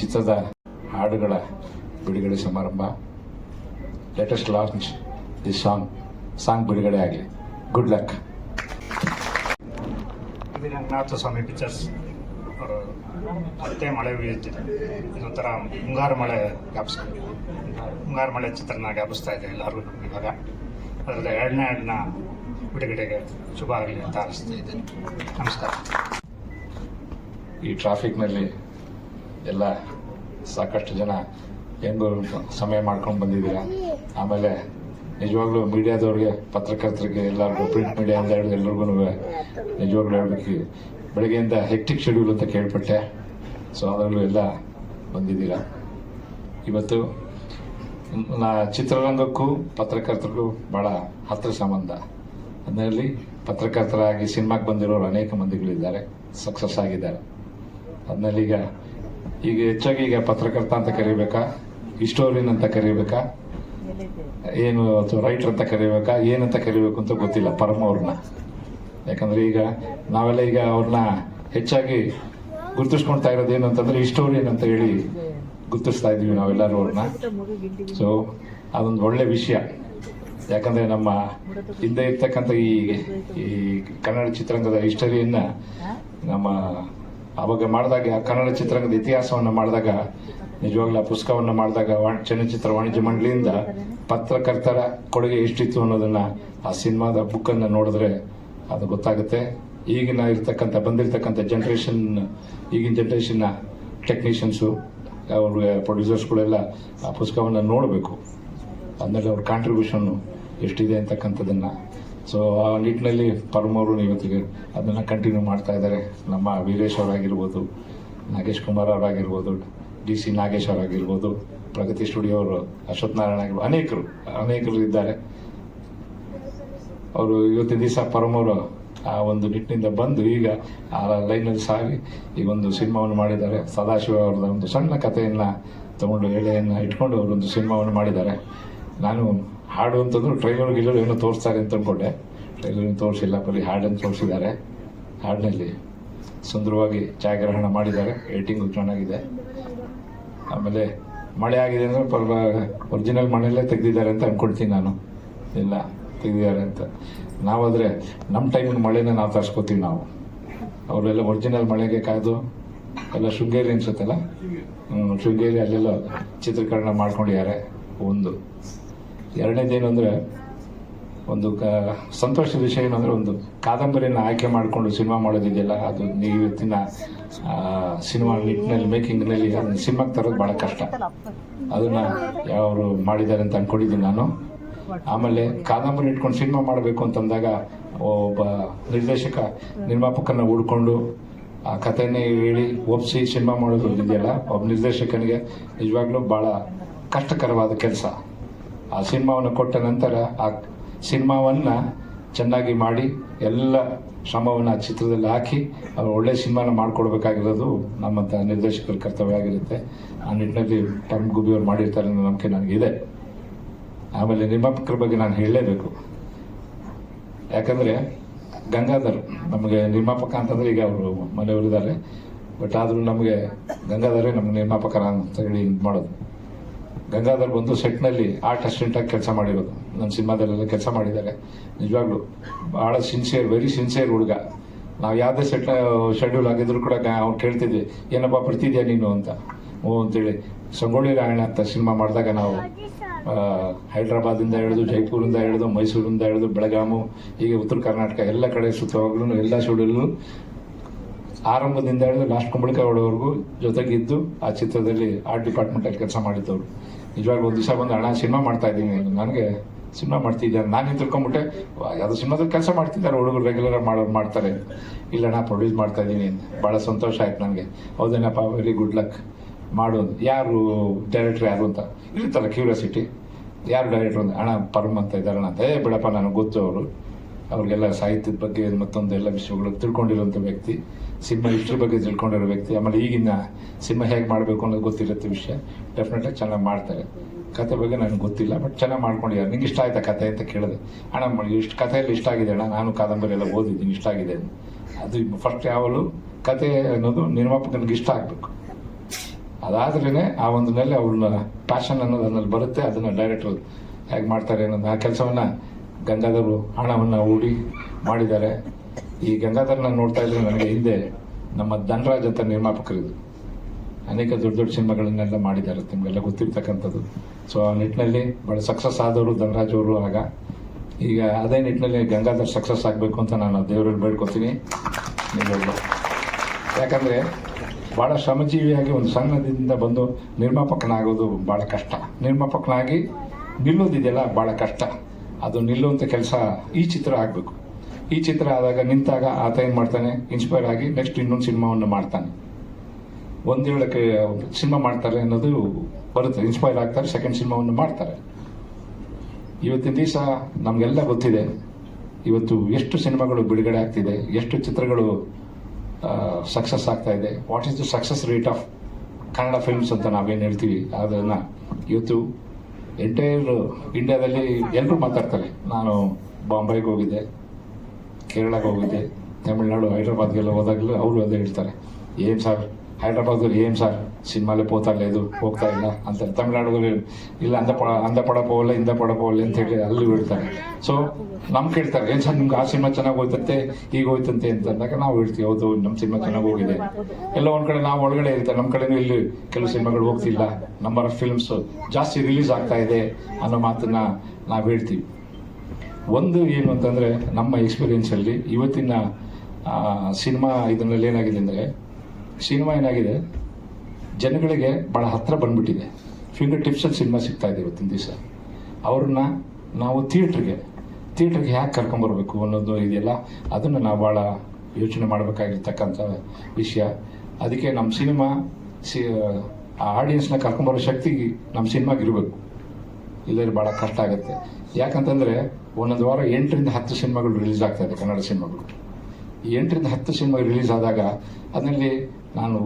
ಚಿತ್ರದ ಹಾಡುಗಳ ಬಿಡುಗಡೆ ಸಮಾರಂಭ. Latest launch the song song ಬಿಡುಗಡೆ ಆಗಲಿ. Good luck Ranganatha Swamy pictures ಅವರು ಮತ್ತೆ ಮಳೆ ಬೀಳುತ್ತಿದೆ ಇದೊಂಥರ ಮುಂಗಾರು ಮಳೆ ಜ್ಞಾಪಿಸ್ಕೊಂಡು ಮುಂಗಾರು ಮಳೆ ಚಿತ್ರನ ಜ್ಞಾಪಿಸ್ತಾ ಇದೆ ಎಲ್ಲರೂ ನಮ್ಗೆ ಇವಾಗ. ಅದರಲ್ಲಿ ಎರಡನೇ ಹಾಡನ್ನ ಬಿಡುಗಡೆಗೆ ಶುಭ ಆಗಲಿ ಅಂತ ಅನಿಸ್ತಾ ಇದ್ದೇನೆ ನಮಸ್ಕಾರ. ಈ ಟ್ರಾಫಿಕ್ನಲ್ಲಿ ಎಲ್ಲ ಸಾಕಷ್ಟು ಜನ ಎಂದು ಸಮಯ ಮಾಡ್ಕೊಂಡು ಬಂದಿದ್ದೀರಾ? ಆಮೇಲೆ ನಿಜವಾಗ್ಲೂ ಮೀಡಿಯಾದವ್ರಿಗೆ, ಪತ್ರಕರ್ತರಿಗೆ, ಎಲ್ಲರಿಗೂ ಪ್ರಿಂಟ್ ಮೀಡಿಯಾ ಅಂತ ಹೇಳಿದ್ರೆ ಎಲ್ರಿಗೂ ನಿಜವಾಗ್ಲೂ ಹೇಳ್ಬೇಕು. ಬೆಳಗ್ಗೆಯಿಂದ ಹೆಕ್ಟಿಕ್ ಶೆಡ್ಯೂಲ್ ಅಂತ ಕೇಳ್ಪಟ್ಟೆ. ಸೊ ಅದರಲ್ಲೂ ಎಲ್ಲ ಬಂದಿದ್ದೀರ? ಇವತ್ತು ನಾ ಚಿತ್ರರಂಗಕ್ಕೂ ಪತ್ರಕರ್ತರಿಗೂ ಭಾಳ ಹತ್ತಿರ ಸಂಬಂಧ. ಅದರಲ್ಲಿ ಪತ್ರಕರ್ತರಾಗಿ ಸಿನಿಮಾಗೆ ಬಂದಿರೋರು ಅನೇಕ ಮಂದಿಗಳಿದ್ದಾರೆ. ಸಕ್ಸಸ್ ಆಗಿದ್ದಾರೆ. ಅದನ್ನಲ್ಲಿ ಈಗ ಹೆಚ್ಚಾಗಿ ಈಗ ಪತ್ರಕರ್ತ ಅಂತ ಕರಿಬೇಕಾ? ಹಿಸ್ಟೋರಿಯನ್ ಅಂತ ಕರಿಬೇಕಾ? ಏನು ರೈಟರ್ ಅಂತ ಕರಿಬೇಕಾ? ಏನಂತ ಕರಿಬೇಕು ಅಂತ ಗೊತ್ತಿಲ್ಲ ಪರಮ ಅವ್ರನ್ನ. ಯಾಕಂದ್ರೆ ಈಗ ನಾವೆಲ್ಲ ಈಗ ಅವ್ರನ್ನ ಹೆಚ್ಚಾಗಿ ಗುರುತಿಸ್ಕೊಳ್ತಾ ಇರೋದು ಏನು ಅಂತಂದ್ರೆ ಹಿಸ್ಟೋರಿಯನ್ ಅಂತ ಹೇಳಿ ಗುರುತಿಸ್ತಾ ಇದೀವಿ ನಾವೆಲ್ಲರೂ ಅವ್ರನ್ನ. ಸೊ ಅದೊಂದು ಒಳ್ಳೆ ವಿಷಯ. ಯಾಕಂದ್ರೆ ನಮ್ಮ ಹಿಂದೆ ಇರ್ತಕ್ಕಂಥ ಈ ಈ ಕನ್ನಡ ಚಿತ್ರರಂಗದ ಹಿಸ್ಟರಿಯನ್ನ ನಮ್ಮ ಅವಾಗ ಮಾಡಿದಾಗ ಕನ್ನಡ ಚಿತ್ರರಂಗದ ಇತಿಹಾಸವನ್ನು ಮಾಡಿದಾಗ, ನಿಜವಾಗ್ಲೂ ಆ ಪುಸ್ತಕವನ್ನು ಮಾಡಿದಾಗ ಚಲನಚಿತ್ರ ವಾಣಿಜ್ಯ ಮಂಡಳಿಯಿಂದ ಪತ್ರಕರ್ತರ ಕೊಡುಗೆ ಎಷ್ಟಿತ್ತು ಅನ್ನೋದನ್ನ ಆ ಸಿನಿಮಾದ ಬುಕ್ಕನ್ನು ನೋಡಿದ್ರೆ ಅದು ಗೊತ್ತಾಗುತ್ತೆ. ಈಗಿನ ಇರ್ತಕ್ಕಂಥ, ಬಂದಿರತಕ್ಕಂಥ ಜನ್ರೇಷನ್ ಈಗಿನ ಜನ್ರೇಷನ್ನ ಟೆಕ್ನಿಷಿಯನ್ಸು ಅವ್ರಿಗೆ ಪ್ರೊಡ್ಯೂಸರ್ಸ್ಗಳೆಲ್ಲ ಆ ಪುಸ್ತಕವನ್ನು ನೋಡಬೇಕು. ಅದರಲ್ಲಿ ಅವ್ರ ಕಾಂಟ್ರಿಬ್ಯೂಷನ್ನು ಎಷ್ಟಿದೆ ಅಂತಕ್ಕಂಥದ್ದನ್ನ ಸೊ ಆ ನಿಟ್ಟಿನಲ್ಲಿ ಪರಮವರು ಇವತ್ತಿಗೆ ಅದನ್ನು ಕಂಟಿನ್ಯೂ ಮಾಡ್ತಾ ಇದ್ದಾರೆ. ನಮ್ಮ ವೀರೇಶ್ ಅವರಾಗಿರ್ಬೋದು, ನಾಗೇಶ್ ಕುಮಾರ್ ಅವರಾಗಿರ್ಬೋದು, ಡಿ ಸಿ ನಾಗೇಶ್ ಅವರಾಗಿರ್ಬೋದು, ಪ್ರಗತಿ ಸ್ಟುಡಿಯೋ ಅವರು, ಅಶ್ವಥ್ ನಾರಾಯಣ ಆಗಿರ್ಬೋದು, ಅನೇಕರು ಅನೇಕರು ಇದ್ದಾರೆ. ಅವರು ಇವತ್ತಿನ ದಿವಸ ಪರಮವರು ಆ ಒಂದು ನಿಟ್ಟಿನಿಂದ ಬಂದು ಈಗ ಆ ಲೈನಲ್ಲಿ ಸಾಗಿ ಈ ಒಂದು ಸಿನಿಮಾವನ್ನು ಮಾಡಿದ್ದಾರೆ. ಸದಾಶಿವ ಅವರದ ಒಂದು ಸಣ್ಣ ಕಥೆಯನ್ನ ತಗೊಂಡು ಎಳೆಯನ್ನು ಇಟ್ಕೊಂಡು ಅವರೊಂದು ಸಿನಿಮಾವನ್ನು ಮಾಡಿದ್ದಾರೆ. ನಾನು ಹಾಡು ಅಂತಂದ್ರು ಟ್ರೈಲರ್ ಗಿಲ್ಲರ್ ಏನೋ ತೋರಿಸ್ತಾರೆ ಅಂತ ಅನ್ಕೊಂಡೆ. ಟ್ರೈಲರ್ ತೋರಿಸಿಲ್ಲ, ಬರೀ ಹಾಡನ್ನು ತೋರಿಸಿದ್ದಾರೆ. ಹಾಡಿನಲ್ಲಿ ಸುಂದರವಾಗಿ ಛಾಯಾಗ್ರಹಣ ಮಾಡಿದ್ದಾರೆ. ಏಟಿಂಗು ಚೆನ್ನಾಗಿದೆ. ಆಮೇಲೆ ಮಳೆ ಆಗಿದೆ ಅಂದರೆ ಪರ್ವ ಒರಿಜಿನಲ್ ಮಳೆಯಲ್ಲೇ ತೆಗೆದಿದ್ದಾರೆ ಅಂತ ಅಂದ್ಕೊಳ್ತೀನಿ ನಾನು. ಇಲ್ಲ, ತೆಗೆದಿದ್ದಾರೆ ಅಂತ. ನಾವಾದರೆ ನಮ್ಮ ಟೈಮಿನ ಮಳೆನ ನಾವು ತರಿಸ್ಕೋತೀವಿ ನಾವು. ಅವರೆಲ್ಲ ಒರಿಜಿನಲ್ ಮಳೆಗೆ ಕಾಯ್ದು ಎಲ್ಲ ಶೃಂಗೇರಿ ಅನ್ಸುತ್ತಲ್ಲ? ಶೃಂಗೇರಿ ಅಲ್ಲೆಲ್ಲ ಚಿತ್ರೀಕರಣ ಮಾಡ್ಕೊಂಡಿದ್ದಾರೆ. ಒಂದು. ಎರಡನೇದೇನು ಅಂದರೆ ಒಂದು ಕ, ಸಂತೋಷದ ವಿಷಯ ಏನಂದ್ರೆ ಒಂದು ಕಾದಂಬರಿಯನ್ನು ಆಯ್ಕೆ ಮಾಡಿಕೊಂಡು ಸಿನಿಮಾ ಮಾಡೋದಿದೆಯಲ್ಲ, ಅದು ಇವತ್ತಿನ ಸಿನಿಮಾ ನಿಟ್ಟಿನಲ್ಲಿ ಮೇಕಿಂಗ್ನಲ್ಲಿ, ಅದನ್ನು ಸಿನಿಮಾಗೆ ತರೋದು ಭಾಳ ಕಷ್ಟ. ಅದನ್ನ ಯಾರು ಮಾಡಿದ್ದಾರೆ ಅಂತ ಅನ್ಕೊಂಡಿದ್ದೀನಿ ನಾನು. ಆಮೇಲೆ ಕಾದಂಬರಿ ಇಟ್ಕೊಂಡು ಸಿನಿಮಾ ಮಾಡಬೇಕು ಅಂತಂದಾಗ ಒಬ್ಬ ನಿರ್ದೇಶಕ ನಿರ್ಮಾಪಕನ ಹುಡ್ಕೊಂಡು, ಆ ಕಥೆನೇ ಹೇಳಿ ಒಪ್ಸಿ ಸಿನಿಮಾ ಮಾಡೋದು ಇದೆಯಲ್ಲ ಒಬ್ಬ ನಿರ್ದೇಶಕನಿಗೆ ನಿಜವಾಗ್ಲೂ ಭಾಳ ಕಷ್ಟಕರವಾದ ಕೆಲಸ. ಆ ಸಿನಿಮಾವನ್ನು ಕೊಟ್ಟ ನಂತರ ಆ ಸಿನಿಮಾವನ್ನ ಚೆನ್ನಾಗಿ ಮಾಡಿ ಎಲ್ಲ ಶ್ರಮವನ್ನು ಚಿತ್ರದಲ್ಲಿ ಹಾಕಿ ಅವ್ರು ಒಳ್ಳೆ ಸಿನಿಮಾನ ಮಾಡಿಕೊಡ್ಬೇಕಾಗಿರೋದು ನಮ್ಮಂಥ ನಿರ್ದೇಶಕರ ಕರ್ತವ್ಯ ಆಗಿರುತ್ತೆ. ಆ ನಿಟ್ಟಿನಲ್ಲಿ ಟಮ್ ಗುಬಿ ಅವ್ರು ಮಾಡಿರ್ತಾರೆ ಅನ್ನೋ ನಂಬಿಕೆ ನನಗಿದೆ. ಆಮೇಲೆ ನಿರ್ಮಾಪಕರ ಬಗ್ಗೆ ನಾನು ಹೇಳಲೇಬೇಕು. ಯಾಕಂದ್ರೆ ಗಂಗಾಧರ್ ನಮಗೆ ನಿರ್ಮಾಪಕ ಅಂತಂದರೆ ಈಗ ಅವರು ಮನೆಯವರಿದ್ದಾರೆ ಬಟ್ ಆದರೂ ನಮಗೆ ಗಂಗಾಧರೇ ನಮ್ಮ ನಿರ್ಮಾಪಕರ ಅಂತ ಹೇಳಿ ಮಾಡೋದು. ಗಂಗಾಧರ್ ಬಂದು ಸೆಟ್ನಲ್ಲಿ ಆರ್ಟ್ ಅಸಿಸ್ಟೆಂಟಾಗಿ ಕೆಲಸ ಮಾಡಿರೋದು. ನನ್ನ ಸಿನಿಮಾದಲ್ಲೆಲ್ಲ ಕೆಲಸ ಮಾಡಿದ್ದಾರೆ. ನಿಜವಾಗ್ಲೂ ಭಾಳ ಸಿನ್ಸಿಯರ್ ವೆರಿ ಸಿನ್ಸಿಯರ್ ಹುಡುಗ. ನಾವು ಯಾವುದೇ ಸೆಟ್ ಶೆಡ್ಯೂಲ್ ಆಗಿದ್ರು ಕೂಡ ಅವ್ನು ಕೇಳ್ತಿದ್ವಿ, ಏನಪ್ಪ, ಬರ್ತಿದ್ಯಾ ನೀನು? ಅಂತ. ಓ, ಅಂತೇಳಿ. ಸಂಗೊಳ್ಳಿ ರಾಯಣ್ಣ ಅಂತ ಸಿನಿಮಾ ಮಾಡಿದಾಗ ನಾವು ಹೈದ್ರಾಬಾದಿಂದ ಹಿಡಿದು ಜೈಪುರಿಂದ ಹಿಡಿದು ಮೈಸೂರಿಂದ ಹಿಡಿದು ಬೆಳಗಾಮು, ಹೀಗೆ ಉತ್ತರ ಕರ್ನಾಟಕ ಎಲ್ಲ ಕಡೆ ಸುತ್ತವಾಗ್ಲೂ ಎಲ್ಲ ಶೆಡ್ಯೂಲು ಆರಂಭದಿಂದ ಹಿಡಿದು ಲಾಸ್ಟ್ ಕುಂಬಳಕಾಯಿವರೆಗೂ ಜೊತೆಗಿದ್ದು ಆ ಚಿತ್ರದಲ್ಲಿ ಆರ್ಟ್ ಡಿಪಾರ್ಟ್ಮೆಂಟಲ್ಲಿ ಕೆಲಸ ಮಾಡಿದ್ದವರು. ನಿಜವಾಗ್ಲೂ ಒಂದು ದಿವಸ ಬಂದು, ಅಣ್ಣ ಸಿನಿಮಾ ಮಾಡ್ತಾ ಇದ್ದೀನಿ. ನನಗೆ ಸಿನಿಮಾ ಮಾಡ್ತಿದ್ದೆ ನಾನು ತಿಳ್ಕೊಂಬಿಟ್ಟೆ ಅದು ಸಿನಿಮಾದಲ್ಲಿ ಕೆಲಸ ಮಾಡ್ತಿದ್ದಾರೆ, ಹುಡುಗರು ರೆಗ್ಯುಲರ್ ಮಾಡೋರು ಮಾಡ್ತಾರೆ. ಇಲ್ಲ ಅಣ್ಣ ಪ್ರೊಡ್ಯೂಸ್ ಮಾಡ್ತಾ ಇದ್ದೀನಿ. ಭಾಳ ಸಂತೋಷ ಆಯ್ತು ನನಗೆ. ಹೌದೇನಪ್ಪ ವೆರಿ ಗುಡ್ ಲಕ್ ಮಾಡೋದು ಯಾರು ಡೈರೆಕ್ಟ್ರ್ ಯಾರು ಅಂತ? ಇರುತ್ತಲ್ಲ ಕ್ಯೂರಿಯಾಸಿಟಿ ಯಾರು ಡೈರೆಕ್ಟರ್ ಅಂತ? ಅಣ್ಣ, ಪರಮ್ ಅಂತ ಇದ್ದಾರಣ್ಣ ಅಂತ. ಏ, ಬಿಡಪ್ಪ, ನನಗೆ ಗೊತ್ತು ಅವರು. ಅವ್ರಿಗೆಲ್ಲ ಸಾಹಿತ್ಯದ ಬಗ್ಗೆ ಮತ್ತೊಂದು ಎಲ್ಲ ವಿಷಯಗಳು ತಿಳ್ಕೊಂಡಿರುವಂಥ ವ್ಯಕ್ತಿ. ಸಿನಿಮಾ ಇಷ್ಟ್ರ ಬಗ್ಗೆ ತಿಳ್ಕೊಂಡಿರೋ ವ್ಯಕ್ತಿ, ಆಮೇಲೆ ಈಗಿನ ಸಿನಿಮಾ ಹೇಗೆ ಮಾಡಬೇಕು ಅನ್ನೋದು ಗೊತ್ತಿರುತ್ತೆ ವಿಷಯ. ಡೆಫಿನೆಟ್ಲಿ ಚೆನ್ನಾಗಿ ಮಾಡ್ತಾರೆ. ಕತೆ ಬಗ್ಗೆ ನನಗೆ ಗೊತ್ತಿಲ್ಲ ಬಟ್ ಚೆನ್ನಾಗಿ ಮಾಡ್ಕೊಂಡಿದ್ದಾರೆ. ನಿಂಗೆ ಇಷ್ಟ ಆಯ್ತಾ ಕತೆ ಅಂತ ಕೇಳಿದೆ. ಅಣ್ಣ ಇಷ್ಟು, ಕಥೆಯಲ್ಲಿ ಇಷ್ಟ ಆಗಿದೆ ಅಣ್ಣ, ನಾನು ಕಾದಂಬರಿ ಎಲ್ಲ ಓದಿದ್ದೀನಿ, ಇಷ್ಟ ಆಗಿದೆ. ಅದು ಫಸ್ಟ್ ಯಾವಾಗಲೂ ಕತೆ ಅನ್ನೋದು ನಿರ್ಮಾಪಕನಿಗೆ ಇಷ್ಟ ಆಗಬೇಕು. ಅದಾದ್ರೇ ಆ ಒಂದು ನೆಲೆ ಅವ್ರನ್ನ ಪ್ಯಾಷನ್ ಅನ್ನೋದು ಅದನ್ನಲ್ಲಿ ಬರುತ್ತೆ, ಅದನ್ನ ಡೈರೆಕ್ಟರ್ ಹೇಗೆ ಮಾಡ್ತಾರೆ ಅನ್ನೋದು ಆ ಕೆಲಸವನ್ನ ಗಂಗಾಧರು ಹಣವನ್ನು ಹೂಡಿ ಮಾಡಿದ್ದಾರೆ. ಈ ಗಂಗಾಧರ್ನ ನೋಡ್ತಾ ಇದ್ರೆ ನನಗೆ ಹಿಂದೆ ನಮ್ಮ ಧನರಾಜ್ ಅಂತ ನಿರ್ಮಾಪಕರಿದ್ರು. ಅನೇಕ ದೊಡ್ಡ ದೊಡ್ಡ ಸಿನಿಮಾಗಳನ್ನೆಲ್ಲ ಮಾಡಿದ್ದಾರೆ, ನಿಮಗೆಲ್ಲ ಗೊತ್ತಿರ್ತಕ್ಕಂಥದ್ದು. ಸೊ ಆ ನಿಟ್ಟಿನಲ್ಲಿ ಭಾಳ ಸಕ್ಸಸ್ ಆದವರು ಧನರಾಜ್ ಅವರು ಆಗ. ಈಗ ಅದೇ ನಿಟ್ಟಿನಲ್ಲಿ ಗಂಗಾಧರ್ ಸಕ್ಸಸ್ ಆಗಬೇಕು ಅಂತ ನಾನು ದೇವರಲ್ಲಿ ಬೇಡ್ಕೊತೀನಿ. ನಿಜವಾಗ್ಲೂ ಯಾಕಂದ್ರೆ ಬಹಳ ಶ್ರಮಜೀವಿಯಾಗಿ ಒಂದು ಸಣ್ಣದಿಂದ ಬಂದು ನಿರ್ಮಾಪಕನಾಗೋದು ಬಹಳ ಕಷ್ಟ. ನಿರ್ಮಾಪಕನಾಗಿ ನಿಲ್ಲೋದಿದೆಯಲ್ಲ, ಬಹಳ ಕಷ್ಟ. ಅದು ನಿಲ್ಲುವಂಥ ಕೆಲಸ ಈ ಚಿತ್ರ ಆಗಬೇಕು. ಈ ಚಿತ್ರ ಆದಾಗ ನಿಂತಾಗ ಆತ ಏನು ಮಾಡ್ತಾನೆ? ಇನ್ಸ್ಪೈರ್ ಆಗಿ ನೆಕ್ಸ್ಟ್ ಇನ್ನೊಂದು ಸಿನಿಮಾವನ್ನು ಮಾಡ್ತಾನೆ. ಒಂದು ಹೇಳಕ್ಕೆ ಸಿನಿಮಾ ಮಾಡ್ತಾರೆ ಅನ್ನೋದು ಬರುತ್ತೆ. ಇನ್ಸ್ಪೈರ್ ಆಗ್ತಾರೆ ಸೆಕೆಂಡ್ ಸಿನಿಮಾವನ್ನು ಮಾಡ್ತಾರೆ. ಇವತ್ತಿನ ದಿವಸ ನಮಗೆಲ್ಲ ಗೊತ್ತಿದೆ. ಇವತ್ತು ಎಷ್ಟು ಸಿನಿಮಾಗಳು ಬಿಡುಗಡೆ ಆಗ್ತಿದೆ, ಎಷ್ಟು ಚಿತ್ರಗಳು ಸಕ್ಸಸ್ ಆಗ್ತಾ ಇದೆ. What is the success rate of Kannada films ಅಂತ ನಾವೇನು ಹೇಳ್ತೀವಿ? ಅದನ್ನು ಇವತ್ತು ಎಂಟೈರ್ ಇಂಡಿಯಾದಲ್ಲಿ ಎಲ್ಲರೂ ಮಾತಾಡ್ತಾರೆ. ನಾನು ಬಾಂಬೆಗೆ ಹೋಗಿದ್ದೆ. ಕೇರಳಕ್ಕೆ ಹೋಗುತ್ತೆ ತಮಿಳ್ನಾಡು, ಹೈದ್ರಾಬಾದ್ಗೆಲ್ಲ ಹೋದಾಗಲೂ ಅವರು ಅದೇ ಹೇಳ್ತಾರೆ. ಏನು ಸರ್ ಹೈದ್ರಾಬಾದ್ಗಳು ಏನು ಸರ್ ಸಿನಿಮಾಲೇ ಪೋತಾ ಇಲ್ಲ, ಇದು ಹೋಗ್ತಾ ಇಲ್ಲ ಅಂತ ತಮಿಳ್ನಾಡುಗಳು ಇಲ್ಲ ಅಂದ ಪಡ ಅಂದ ಪಡ ಹೋಗಲ್ಲ ಇಂದ ಪಡ ಹೋಗಲ್ಲ ಅಂತ ಹೇಳಿ ಅಲ್ಲಿ ಹೇಳ್ತಾರೆ. ಸೊ ನಮ್ಗೆ ಕೇಳ್ತಾರೆ, ಏನು ಸರ್ ನಿಮ್ಗೆ ಆ ಸಿನಿಮಾ ಚೆನ್ನಾಗಿ ಹೋಯ್ತಂತೆ ಈಗ ಹೋಯ್ತಂತೆ ಅಂತ ಅಂದಾಗ ನಾವು ಹೇಳ್ತೀವಿ, ಹೌದು ನಮ್ಮ ಸಿನಿಮಾ ಚೆನ್ನಾಗಿ ಹೋಗಿದೆ. ಎಲ್ಲ ಒಂದು ಕಡೆ ನಾವು ಒಳಗಡೆ ಇರ್ತಾರೆ ನಮ್ಮ ಕಡೆನೂ ಇಲ್ಲಿ ಕೆಲವು ಸಿನಿಮಾಗಳು ಹೋಗ್ತಿಲ್ಲ. ನಂಬರ್ ಆಫ್ ಫಿಲ್ಮ್ಸ್ ಜಾಸ್ತಿ ರಿಲೀಸ್ ಆಗ್ತಾ ಇದೆ ಅನ್ನೋ ಮಾತನ್ನ ನಾವು ಹೇಳ್ತೀವಿ. ಒಂದು ಏನು ಅಂತಂದ್ರೆ ನಮ್ಮ ಎಕ್ಸ್ಪೀರಿಯನ್ಸ್ ಅಲ್ಲಿ ಇವತ್ತಿನ ಸಿನಿಮಾ ಇದರಲ್ಲಿ ಏನಾಗಿದೆ ಅಂದ್ರೆ, ಸಿನಿಮಾ ಏನಾಗಿದೆ, ಜನಗಳಿಗೆ ಬಹಳ ಹತ್ರ ಬಂದ್ಬಿಟ್ಟಿದೆ. ಫಿಂಗರ್ ಟಿಪ್ಸಲ್ಲಿ ಸಿನಿಮಾ ಸಿಗ್ತಾ ಇದೆ ಇವತ್ತಿನ ದಿವಸ. ಅವ್ರನ್ನ ನಾವು ಥಿಯೇಟ್ರಿಗೆ ಥಿಯೇಟ್ರಿಗೆ ಹ್ಯಾಕೆ ಕರ್ಕೊಂಬರ್ಬೇಕು ಅನ್ನೋದು ಇದೆಯಲ್ಲ ಅದನ್ನು ನಾವು ಭಾಳ ಯೋಚನೆ ಮಾಡಬೇಕಾಗಿರ್ತಕ್ಕಂಥ ವಿಷಯ. ಅದಕ್ಕೆ ನಮ್ಮ ಸಿನಿಮಾ, ಸಿ, ಆ ಆಡಿಯನ್ಸ್ನ ಕರ್ಕೊಂಬರೋ ಶಕ್ತಿ ನಮ್ಮ ಸಿನಿಮಾಗೆ ಇರಬೇಕು. ಇಲ್ಲದ್ರೆ ಭಾಳ ಕಷ್ಟ ಆಗುತ್ತೆ. ಯಾಕಂತಂದ್ರೆ ಒಂದೊಂದು ವಾರ ಎಂಟರಿಂದ ಹತ್ತು ಸಿನಿಮಾಗಳು ರಿಲೀಸ್ ಆಗ್ತಾ ಇದೆ ಕನ್ನಡ ಸಿನಿಮಾಗಳು. ಎಂಟರಿಂದ ಹತ್ತು ಸಿನಿಮಾ ರಿಲೀಸ್ ಆದಾಗ ಅದರಲ್ಲಿ ನಾನು,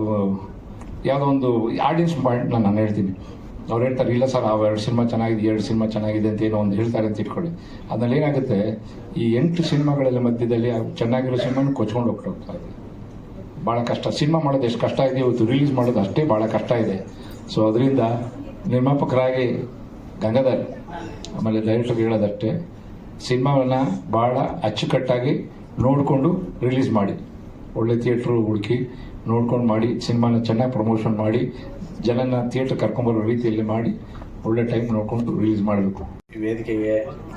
ಯಾವುದೋ ಒಂದು ಆಡಿಯನ್ಸ್ ಪಾಯಿಂಟ್ನ ನಾನು ಹೇಳ್ತೀನಿ. ಅವ್ರು ಹೇಳ್ತಾರೆ, ಇಲ್ಲ ಸರ್, ಆ ಎರಡು ಸಿನಿಮಾ ಚೆನ್ನಾಗಿದೆ ಎರಡು ಸಿನಿಮಾ ಚೆನ್ನಾಗಿದೆ ಅಂತ ಏನೋ ಒಂದು ಹೇಳ್ತಾರೆ ಅಂತ ಇಟ್ಕೊಳ್ಳಿ. ಅದ್ರಲ್ಲಿ ಏನಾಗುತ್ತೆ, ಈ ಎಂಟು ಸಿನಿಮಾಗಳೆಲ್ಲ ಮಧ್ಯದಲ್ಲಿ ಚೆನ್ನಾಗಿರೋ ಸಿನಿಮಾನ ಕೊಚ್ಕೊಂಡು ಹೋಗ್ತಾ ಇದೆ. ಭಾಳ ಕಷ್ಟ. ಸಿನಿಮಾ ಮಾಡೋದು ಎಷ್ಟು ಕಷ್ಟ ಇದೆ ಇವತ್ತು, ರಿಲೀಸ್ ಮಾಡೋದು ಅಷ್ಟೇ ಭಾಳ ಕಷ್ಟ ಇದೆ. ಸೊ ಅದರಿಂದ ನಿರ್ಮಾಪಕರಾಗಿ ಗಂಗಾಧರ್, ಆಮೇಲೆ ದಯವಿಟ್ಟು ಹೇಳೋದಷ್ಟೇ ಸಿನಿಮಾವನ್ನು ಭಾಳ ಅಚ್ಚುಕಟ್ಟಾಗಿ ನೋಡಿಕೊಂಡು ರಿಲೀಸ್ ಮಾಡಿ. ಒಳ್ಳೆ ಥಿಯೇಟ್ರು ಹುಡುಕಿ ನೋಡ್ಕೊಂಡು ಮಾಡಿ, ಸಿನಿಮಾನ ಚೆನ್ನಾಗಿ ಪ್ರಮೋಷನ್ ಮಾಡಿ ಜನನ ಥಿಯೇಟ್ರ್ ಕರ್ಕೊಂಬರೋ ರೀತಿಯಲ್ಲಿ ಮಾಡಿ, ಒಳ್ಳೆ ಟೈಮ್ ನೋಡಿಕೊಂಡು ರಿಲೀಸ್ ಮಾಡಬೇಕು. ಈ ವೇದಿಕೆಗೆ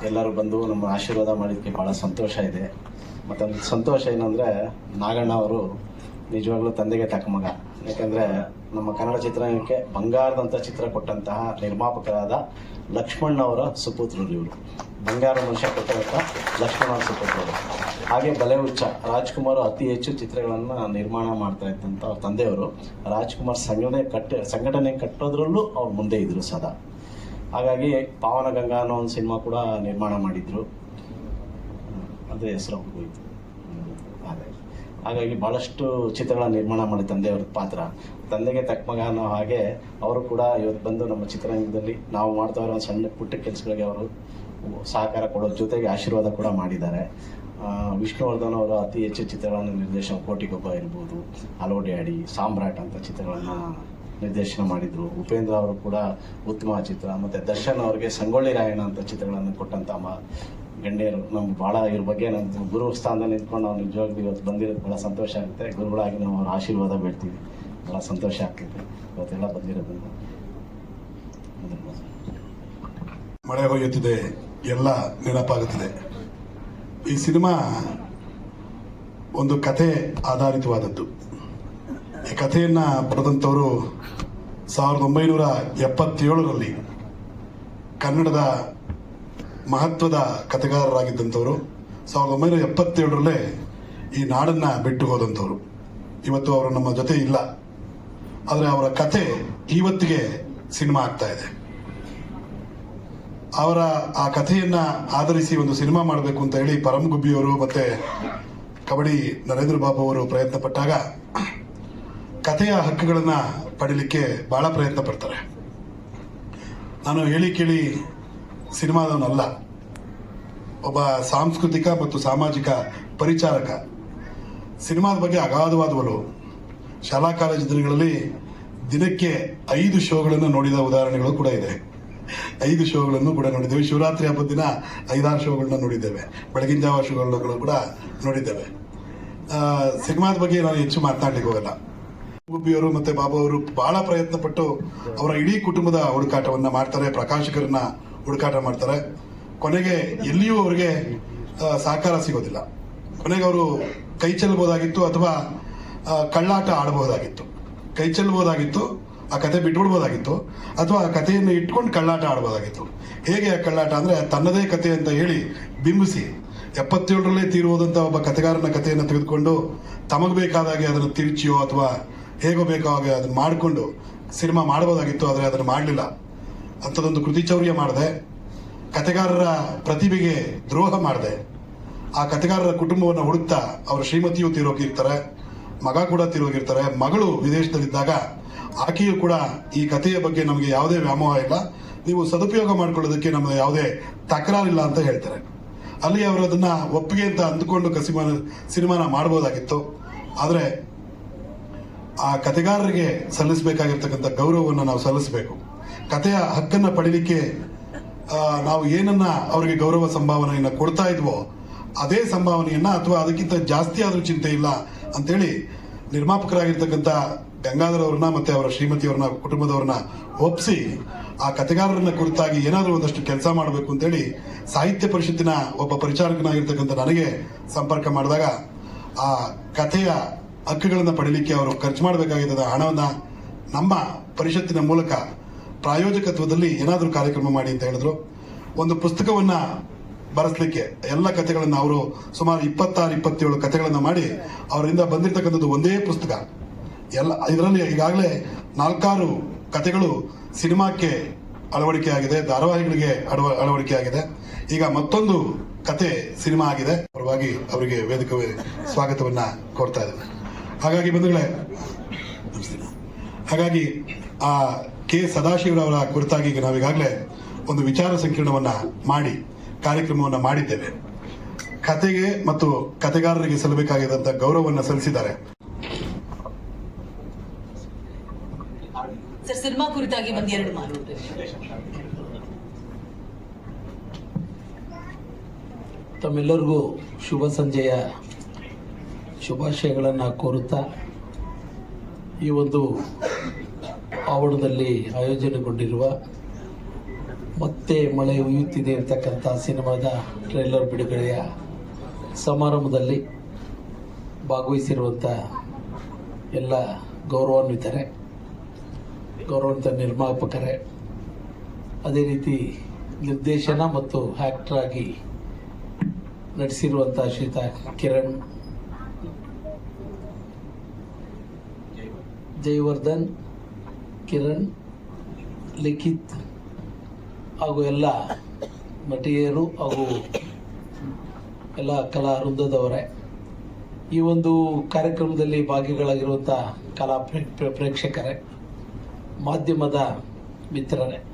ಎಲ್ಲರೂ ಬಂದು ನಮ್ಮ ಆಶೀರ್ವಾದ ಮಾಡಿದ್ದಕ್ಕೆ ಭಾಳ ಸಂತೋಷ ಇದೆ. ಮತ್ತೊಂದು ಸಂತೋಷ ಏನಂದರೆ ನಾಗಣ್ಣ ಅವರು ನಿಜವಾಗ್ಲೂ ತಂದೆಗೆ ತಕ್ಕ ಮಗ. ಯಾಕಂದರೆ ನಮ್ಮ ಕನ್ನಡ ಚಿತ್ರರಂಗಕ್ಕೆ ಬಂಗಾರದಂಥ ಚಿತ್ರ ಕೊಟ್ಟಂತಹ ನಿರ್ಮಾಪಕರಾದ ಲಕ್ಷ್ಮಣ್ ಅವರ ಸುಪುತ್ರರು ಇವರು. ಬಂಗಾರ ಮನುಷ್ಯ ಕೊಟ್ಟಂತ ಲಕ್ಷ್ಮಣ ಸುಪುತ್ರರು. ಹಾಗೆ ಬಲೆ ಉಚ್ಚ ರಾಜ್ಕುಮಾರ್ ಅತಿ ಹೆಚ್ಚು ಚಿತ್ರಗಳನ್ನು ನಿರ್ಮಾಣ ಮಾಡ್ತಾ ಇದ್ದಂಥ ಅವ್ರ ತಂದೆಯವರು. ರಾಜ್ಕುಮಾರ್ ಸಂಘಟನೆ ಕಟ್ಟ, ಸಂಘಟನೆ ಕಟ್ಟೋದ್ರಲ್ಲೂ ಅವ್ರು ಮುಂದೆ ಇದ್ದರು ಸದಾ. ಹಾಗಾಗಿ ಪಾವನ ಗಂಗಾ ಅನ್ನೋ ಒಂದು ಸಿನಿಮಾ ಕೂಡ ನಿರ್ಮಾಣ ಮಾಡಿದ್ರು. ಅದೇ ಹೆಸರು ಹೋಯ್ತು ಹಾಗಾಗಿ ಹಾಗಾಗಿ ಭಾಳಷ್ಟು ಚಿತ್ರಗಳ ನಿರ್ಮಾಣ ಮಾಡಿ ತಂದೆಯವ್ರ ಪಾತ್ರ. ತಂದೆಗೆ ತಕ್ಕ ಮಗ ಅನ್ನೋ ಹಾಗೆ ಅವರು ಕೂಡ ಇವತ್ತು ಬಂದು ನಮ್ಮ ಚಿತ್ರರಂಗದಲ್ಲಿ ನಾವು ಮಾಡ್ತಾ ಇರೋ ಸಣ್ಣ ಪುಟ್ಟ ಕೆಲಸಗಳಿಗೆ ಅವರು ಸಹಕಾರ ಕೊಡೋ ಜೊತೆಗೆ ಆಶೀರ್ವಾದ ಕೂಡ ಮಾಡಿದ್ದಾರೆ. ವಿಷ್ಣುವರ್ಧನ್ ಅವರು ಅತಿ ಹೆಚ್ಚು ಚಿತ್ರಗಳನ್ನು ನಿರ್ದೇಶನ ಕೋಟಿಗೊಬ್ಬ ಇರ್ಬೋದು ಅಲೋ ಡ್ಯಾಡಿ ಸಾಮ್ರಾಟ್ ಅಂತ ಚಿತ್ರಗಳನ್ನು ನಿರ್ದೇಶನ ಮಾಡಿದರು. ಉಪೇಂದ್ರ ಅವರು ಕೂಡ ಉತ್ತಮ ಚಿತ್ರ ಮತ್ತು ದರ್ಶನ್ ಅವರಿಗೆ ಸಂಗೊಳ್ಳಿ ರಾಯಣ್ಣ ಅಂತ ಚಿತ್ರಗಳನ್ನು ಕೊಟ್ಟಂಥ ಮ ಗಣ್ಯರು. ನಮ್ಗೆ ಭಾಳ ಇವ್ರ ಬಗ್ಗೆ ನಮ್ಮ ಗುರು ಸ್ಥಾನದಲ್ಲಿ ನಿಂತ್ಕೊಂಡು ನಾವು ನಿಜವಾಗ್ಲೂ ಇವತ್ತು ಬಂದಿರೋದು ಭಾಳ ಸಂತೋಷ ಆಗುತ್ತೆ. ಗುರುಗಳಾಗಿ ನಾವು ಅವ್ರ ಆಶೀರ್ವಾದ ಬೇಡ್ತೀವಿ. ಭಾಳ ಸಂತೋಷ ಆಗ್ತಿದೆ ಇವತ್ತೆಲ್ಲ ಬಂದಿರೋದು. ಮಳೆ ಹೊಯ್ಯುತ್ತಿದೆ, ಎಲ್ಲ ನೆನಪಾಗುತ್ತಿದೆ. ಈ ಸಿನಿಮಾ ಒಂದು ಕಥೆ ಆಧಾರಿತವಾದದ್ದು. ಈ ಕಥೆಯನ್ನು ಬರೆದಂಥವರು ಸಾವಿರದ ಒಂಬೈನೂರ ಎಪ್ಪತ್ತೇಳರಲ್ಲಿ ಕನ್ನಡದ ಮಹತ್ವದ ಕಥೆಗಾರರಾಗಿದ್ದಂಥವರು, ಸಾವಿರದ ಒಂಬೈನೂರ ಎಪ್ಪತ್ತೇಳರಲ್ಲೇ ಈ ನಾಡನ್ನು ಬಿಟ್ಟು ಹೋದಂಥವ್ರು. ಇವತ್ತು ಅವರು ನಮ್ಮ ಜೊತೆ ಇಲ್ಲ. ಆದರೆ ಅವರ ಕತೆ ಇವತ್ತಿಗೆ ಸಿನಿಮಾ ಆಗ್ತಾ ಇದೆ. ಅವರ ಆ ಕಥೆಯನ್ನ ಆಧರಿಸಿ ಒಂದು ಸಿನಿಮಾ ಮಾಡಬೇಕು ಅಂತ ಹೇಳಿ ಪರಮ್ ಗುಬ್ಬಿಯವರು ಮತ್ತೆ ಕಬಡ್ಡಿ ನರೇಂದ್ರ ಬಾಬು ಅವರು ಪ್ರಯತ್ನ ಪಟ್ಟಾಗ ಕಥೆಯ ಹಕ್ಕುಗಳನ್ನ ಪಡೀಲಿಕ್ಕೆ ಬಹಳ ಪ್ರಯತ್ನ ಪಡ್ತಾರೆ. ನಾನು ಹೇಳಿ ಕೇಳಿ ಸಿನಿಮಾದವನಲ್ಲ. ಒಬ್ಬ ಸಾಂಸ್ಕೃತಿಕ ಮತ್ತು ಸಾಮಾಜಿಕ ಪರಿಚಾರಕ. ಸಿನಿಮಾದ ಬಗ್ಗೆ ಅಗಾಧವಾದ ಒಲವು ಶಾಲಾ ಕಾಲೇಜು ದಿನಗಳಲ್ಲಿ ದಿನಕ್ಕೆ ಐದು ಶೋಗಳನ್ನು ನೋಡಿದ ಉದಾಹರಣೆಗಳು ಕೂಡ ಇದೆ. ಐದು ಶೋಗಳನ್ನು ಕೂಡ ನೋಡಿದ್ದೇವೆ. ಶಿವರಾತ್ರಿ ಹಬ್ಬದ ದಿನ ಐದಾರು ಶೋಗಳನ್ನ ನೋಡಿದ್ದೇವೆ. ಬೆಳಗಿನ ಜಾವ ಶೋಗಳನ್ನು ಕೂಡ ನೋಡಿದ್ದೇವೆ. ಸಿನಿಮಾದ ಬಗ್ಗೆ ನಾನು ಹೆಚ್ಚು ಮಾತನಾಡ್ಲಿಕ್ಕೆ ಹೋಗಲ್ಲ. ಗುಬ್ಬಿಯವರು ಮತ್ತೆ ಬಾಬು ಅವರು ಬಹಳ ಪ್ರಯತ್ನ ಪಟ್ಟು ಅವರ ಇಡೀ ಕುಟುಂಬದ ಹುಡುಕಾಟವನ್ನ ಮಾಡ್ತಾರೆ, ಪ್ರಕಾಶಕರನ್ನ ಹುಡುಕಾಟ ಮಾಡ್ತಾರೆ. ಕೊನೆಗೆ ಎಲ್ಲಿಯೂ ಅವರಿಗೆ ಸಹಕಾರ ಸಿಗೋದಿಲ್ಲ. ಕೊನೆಗೆ ಅವರು ಕೈ ಚೆಲ್ಲಬಹುದಾಗಿತ್ತು ಅಥವಾ ಕಳ್ಳಾಟ ಆಡಬಹುದಾಗಿತ್ತು ಕೈ ಚೆಲ್ಲಬಹುದಾಗಿತ್ತು ಆ ಕತೆ ಬಿಟ್ಬಿಡ್ಬೋದಾಗಿತ್ತು, ಅಥವಾ ಆ ಕಥೆಯನ್ನು ಇಟ್ಕೊಂಡು ಕಳ್ಳಾಟ ಆಡಬಹುದಾಗಿತ್ತು ಹೇಗೆ ಆ ಕಳ್ಳಾಟ ಅಂದರೆ ತನ್ನದೇ ಕತೆ ಅಂತ ಹೇಳಿ ಬಿಂಬಿಸಿ ಎಪ್ಪತ್ತೇಳರಲ್ಲೇ ತೀರುವುದಂಥ ಒಬ್ಬ ಕಥೆಗಾರನ ಕಥೆಯನ್ನು ತೆಗೆದುಕೊಂಡು ತಮಗೆ ಬೇಕಾದಾಗೆ ಅದನ್ನು ತಿರುಚಿಯೋ ಅಥವಾ ಹೇಗೋ ಬೇಕೋ ಹಾಗೆ ಅದನ್ನು ಮಾಡಿಕೊಂಡು ಸಿನಿಮಾ ಮಾಡಬಹುದಾಗಿತ್ತು ಆದರೆ ಅದನ್ನು ಮಾಡಲಿಲ್ಲ. ಅಂಥದ್ದೊಂದು ಕೃತಿಚೌರ್ಯ ಮಾಡಿದೆ. ಕಥೆಗಾರರ ಪ್ರತಿಭೆಗೆ ದ್ರೋಹ ಮಾಡಿದೆ. ಆ ಕಥೆಗಾರರ ಕುಟುಂಬವನ್ನು ಹುಡುಕ್ತಾ ಅವರ ಶ್ರೀಮತಿಯು ತೀರೋಗಿರ್ತಾರೆ ಮಗ ಕೂಡ ತಿರುಗಿರ್ತಾರೆ. ಮಗಳು ವಿದೇಶದಲ್ಲಿದ್ದಾಗ ಆಕೆಯು ಕೂಡ ಈ ಕಥೆಯ ಬಗ್ಗೆ ನಮಗೆ ಯಾವುದೇ ವ್ಯಾಮೋಹ ಇಲ್ಲ. ನೀವು ಸದುಪಯೋಗ ಮಾಡ್ಕೊಳ್ಳೋದಕ್ಕೆ ನಮ್ಮ ಯಾವುದೇ ತಕರಾರಿಲ್ಲ ಅಂತ ಹೇಳ್ತಾರೆ. ಅಲ್ಲಿ ಅವರು ಅದನ್ನ ಒಪ್ಪಿಗೆ ಅಂತ ಅಂದುಕೊಂಡು ಕಸಿಮಾನ ಸಿನಿಮಾನ ಮಾಡಬಹುದಾಗಿತ್ತು ಆದರೆ ಆ ಕಥೆಗಾರರಿಗೆ ಸಲ್ಲಿಸಬೇಕಾಗಿರ್ತಕ್ಕಂಥ ಗೌರವವನ್ನು ನಾವು ಸಲ್ಲಿಸಬೇಕು. ಕಥೆಯ ಹಕ್ಕನ್ನು ಪಡೀಲಿಕ್ಕೆ ನಾವು ಏನನ್ನ ಅವರಿಗೆ ಗೌರವ ಸಂಭಾವನೆಯನ್ನು ಕೊಡ್ತಾ ಇದ್ವೋ, ಅದೇ ಸಂಭಾವನೆಯನ್ನ ಅಥವಾ ಅದಕ್ಕಿಂತ ಜಾಸ್ತಿ ಆದ್ರೂ ಚಿಂತೆ ಇಲ್ಲ. ಅಂತೇಳಿ ನಿರ್ಮಾಪಕರಾಗಿರ್ತಕ್ಕಂಥ ಗಂಗಾಧರ ಅವ್ರನ್ನ ಮತ್ತೆ ಅವರ ಶ್ರೀಮತಿಯವ್ರನ್ನ ಕುಟುಂಬದವ್ರನ್ನ ಒಪ್ಪಿಸಿ ಆ ಕಥೆಗಾರರನ್ನ ಕುರಿತಾಗಿ ಏನಾದರೂ ಒಂದಷ್ಟು ಕೆಲಸ ಮಾಡಬೇಕು ಅಂತೇಳಿ ಸಾಹಿತ್ಯ ಪರಿಷತ್ತಿನ ಒಬ್ಬ ಪರಿಚಾರಕನಾಗಿರ್ತಕ್ಕಂಥ ನನಗೆ ಸಂಪರ್ಕ ಮಾಡಿದಾಗ ಆ ಕಥೆಯ ಹಕ್ಕುಗಳನ್ನು ಪಡೀಲಿಕ್ಕೆ ಅವರು ಖರ್ಚು ಮಾಡಬೇಕಾಗಿದ್ದ ಹಣವನ್ನು ನಮ್ಮ ಪರಿಷತ್ತಿನ ಮೂಲಕ ಪ್ರಾಯೋಜಕತ್ವದಲ್ಲಿ ಏನಾದರೂ ಕಾರ್ಯಕ್ರಮ ಮಾಡಿ ಅಂತ ಹೇಳಿದ್ರು. ಒಂದು ಪುಸ್ತಕವನ್ನ ಬರೆಸ್ಲಿಕ್ಕೆ ಎಲ್ಲ ಕಥೆಗಳನ್ನ ಅವರು ಸುಮಾರು ಇಪ್ಪತ್ತಾರು, ಇಪ್ಪತ್ತೇಳು ಕಥೆಗಳನ್ನ ಮಾಡಿ ಅವರಿಂದ ಬಂದಿರತಕ್ಕಂಥದ್ದು ಒಂದೇ ಪುಸ್ತಕ. ಎಲ್ಲ, ಇದರಲ್ಲಿ ಈಗಾಗಲೇ ನಾಲ್ಕಾರು ಕಥೆಗಳು ಸಿನಿಮಾಕ್ಕೆ ಅಳವಡಿಕೆ ಆಗಿದೆ, ಧಾರಾವಾಹಿಗಳಿಗೆ ಅಳವ ಅಳವಡಿಕೆ ಆಗಿದೆ. ಈಗ ಮತ್ತೊಂದು ಕತೆ ಸಿನಿಮಾ ಆಗಿದೆ. ಪರವಾಗಿ ಅವರಿಗೆ ವೇದಿಕೆ ಸ್ವಾಗತವನ್ನ ಕೋರ್ತಾ ಇದ್ದೇವೆ ಹಾಗಾಗಿ ಬಂಧುಗಳೇ ಹಾಗಾಗಿ ಆ ಕೆ ಸದಾಶಿವರವರ ಕುರಿತಾಗಿ ಈಗ ನಾವೀಗಾಗಲೇ ಒಂದು ವಿಚಾರ ಸಂಕಿರಣವನ್ನ ಮಾಡಿ ಕಾರ್ಯಕ್ರಮವನ್ನ ಮಾಡಿದ್ದೇವೆ. ಕತೆಗೆ ಮತ್ತು ಕತೆಗಾರರಿಗೆ ಸಲ್ಲಬೇಕಾಗಿದ್ದಂಥ ಗೌರವವನ್ನು ಸಲ್ಲಿಸಿದ್ದಾರೆ. ಸರ್ ಸಿನಿಮಾ ಕುರಿತಾಗಿ ಒಂದೆರಡು ಮಾತು. ತಮ್ಮೆಲ್ಲರಿಗೂ ಶುಭ ಸಂಜೆಯ ಶುಭಾಶಯಗಳನ್ನು ಕೋರುತ್ತಾ ಈ ಒಂದು ಆವರಣದಲ್ಲಿ ಆಯೋಜನೆಗೊಂಡಿರುವ ಮತ್ತೆ ಮಳೆ ಉಯ್ಯುತ್ತಿದೆ ಇರತಕ್ಕಂಥ ಸಿನಿಮಾದ ಟ್ರೈಲರ್ ಬಿಡುಗಡೆಯ ಸಮಾರಂಭದಲ್ಲಿ ಭಾಗವಹಿಸಿರುವಂಥ ಎಲ್ಲ ಗೌರವಾನ್ವಿತರೆ, ಗೌರವಾನ್ವಿತ ನಿರ್ಮಾಪಕರೇ, ಅದೇ ರೀತಿ ನಿರ್ದೇಶನ ಮತ್ತು ಆಗಿ ಶ್ವೇತಾ ಶ್ರೀತಾ ಕಿರಣ್ ಜಯವರ್ಧನ್ ಕಿರಣ್, ಲಿಖಿತ್ ಹಾಗೂ ಎಲ್ಲ ನಟಿಯರು ಹಾಗೂ ಎಲ್ಲ ಕಲಾ ವೃಂದದವರೇ, ಈ ಒಂದು ಕಾರ್ಯಕ್ರಮದಲ್ಲಿ ಭಾಗಿಗಳಾಗಿರುವಂಥ ಕಲಾ ಪ್ರೇ- ಪ್ರೇ- ಪ್ರೇಕ್ಷಕರೇ, ಮಾಧ್ಯಮದ ಮಿತ್ರರೇ,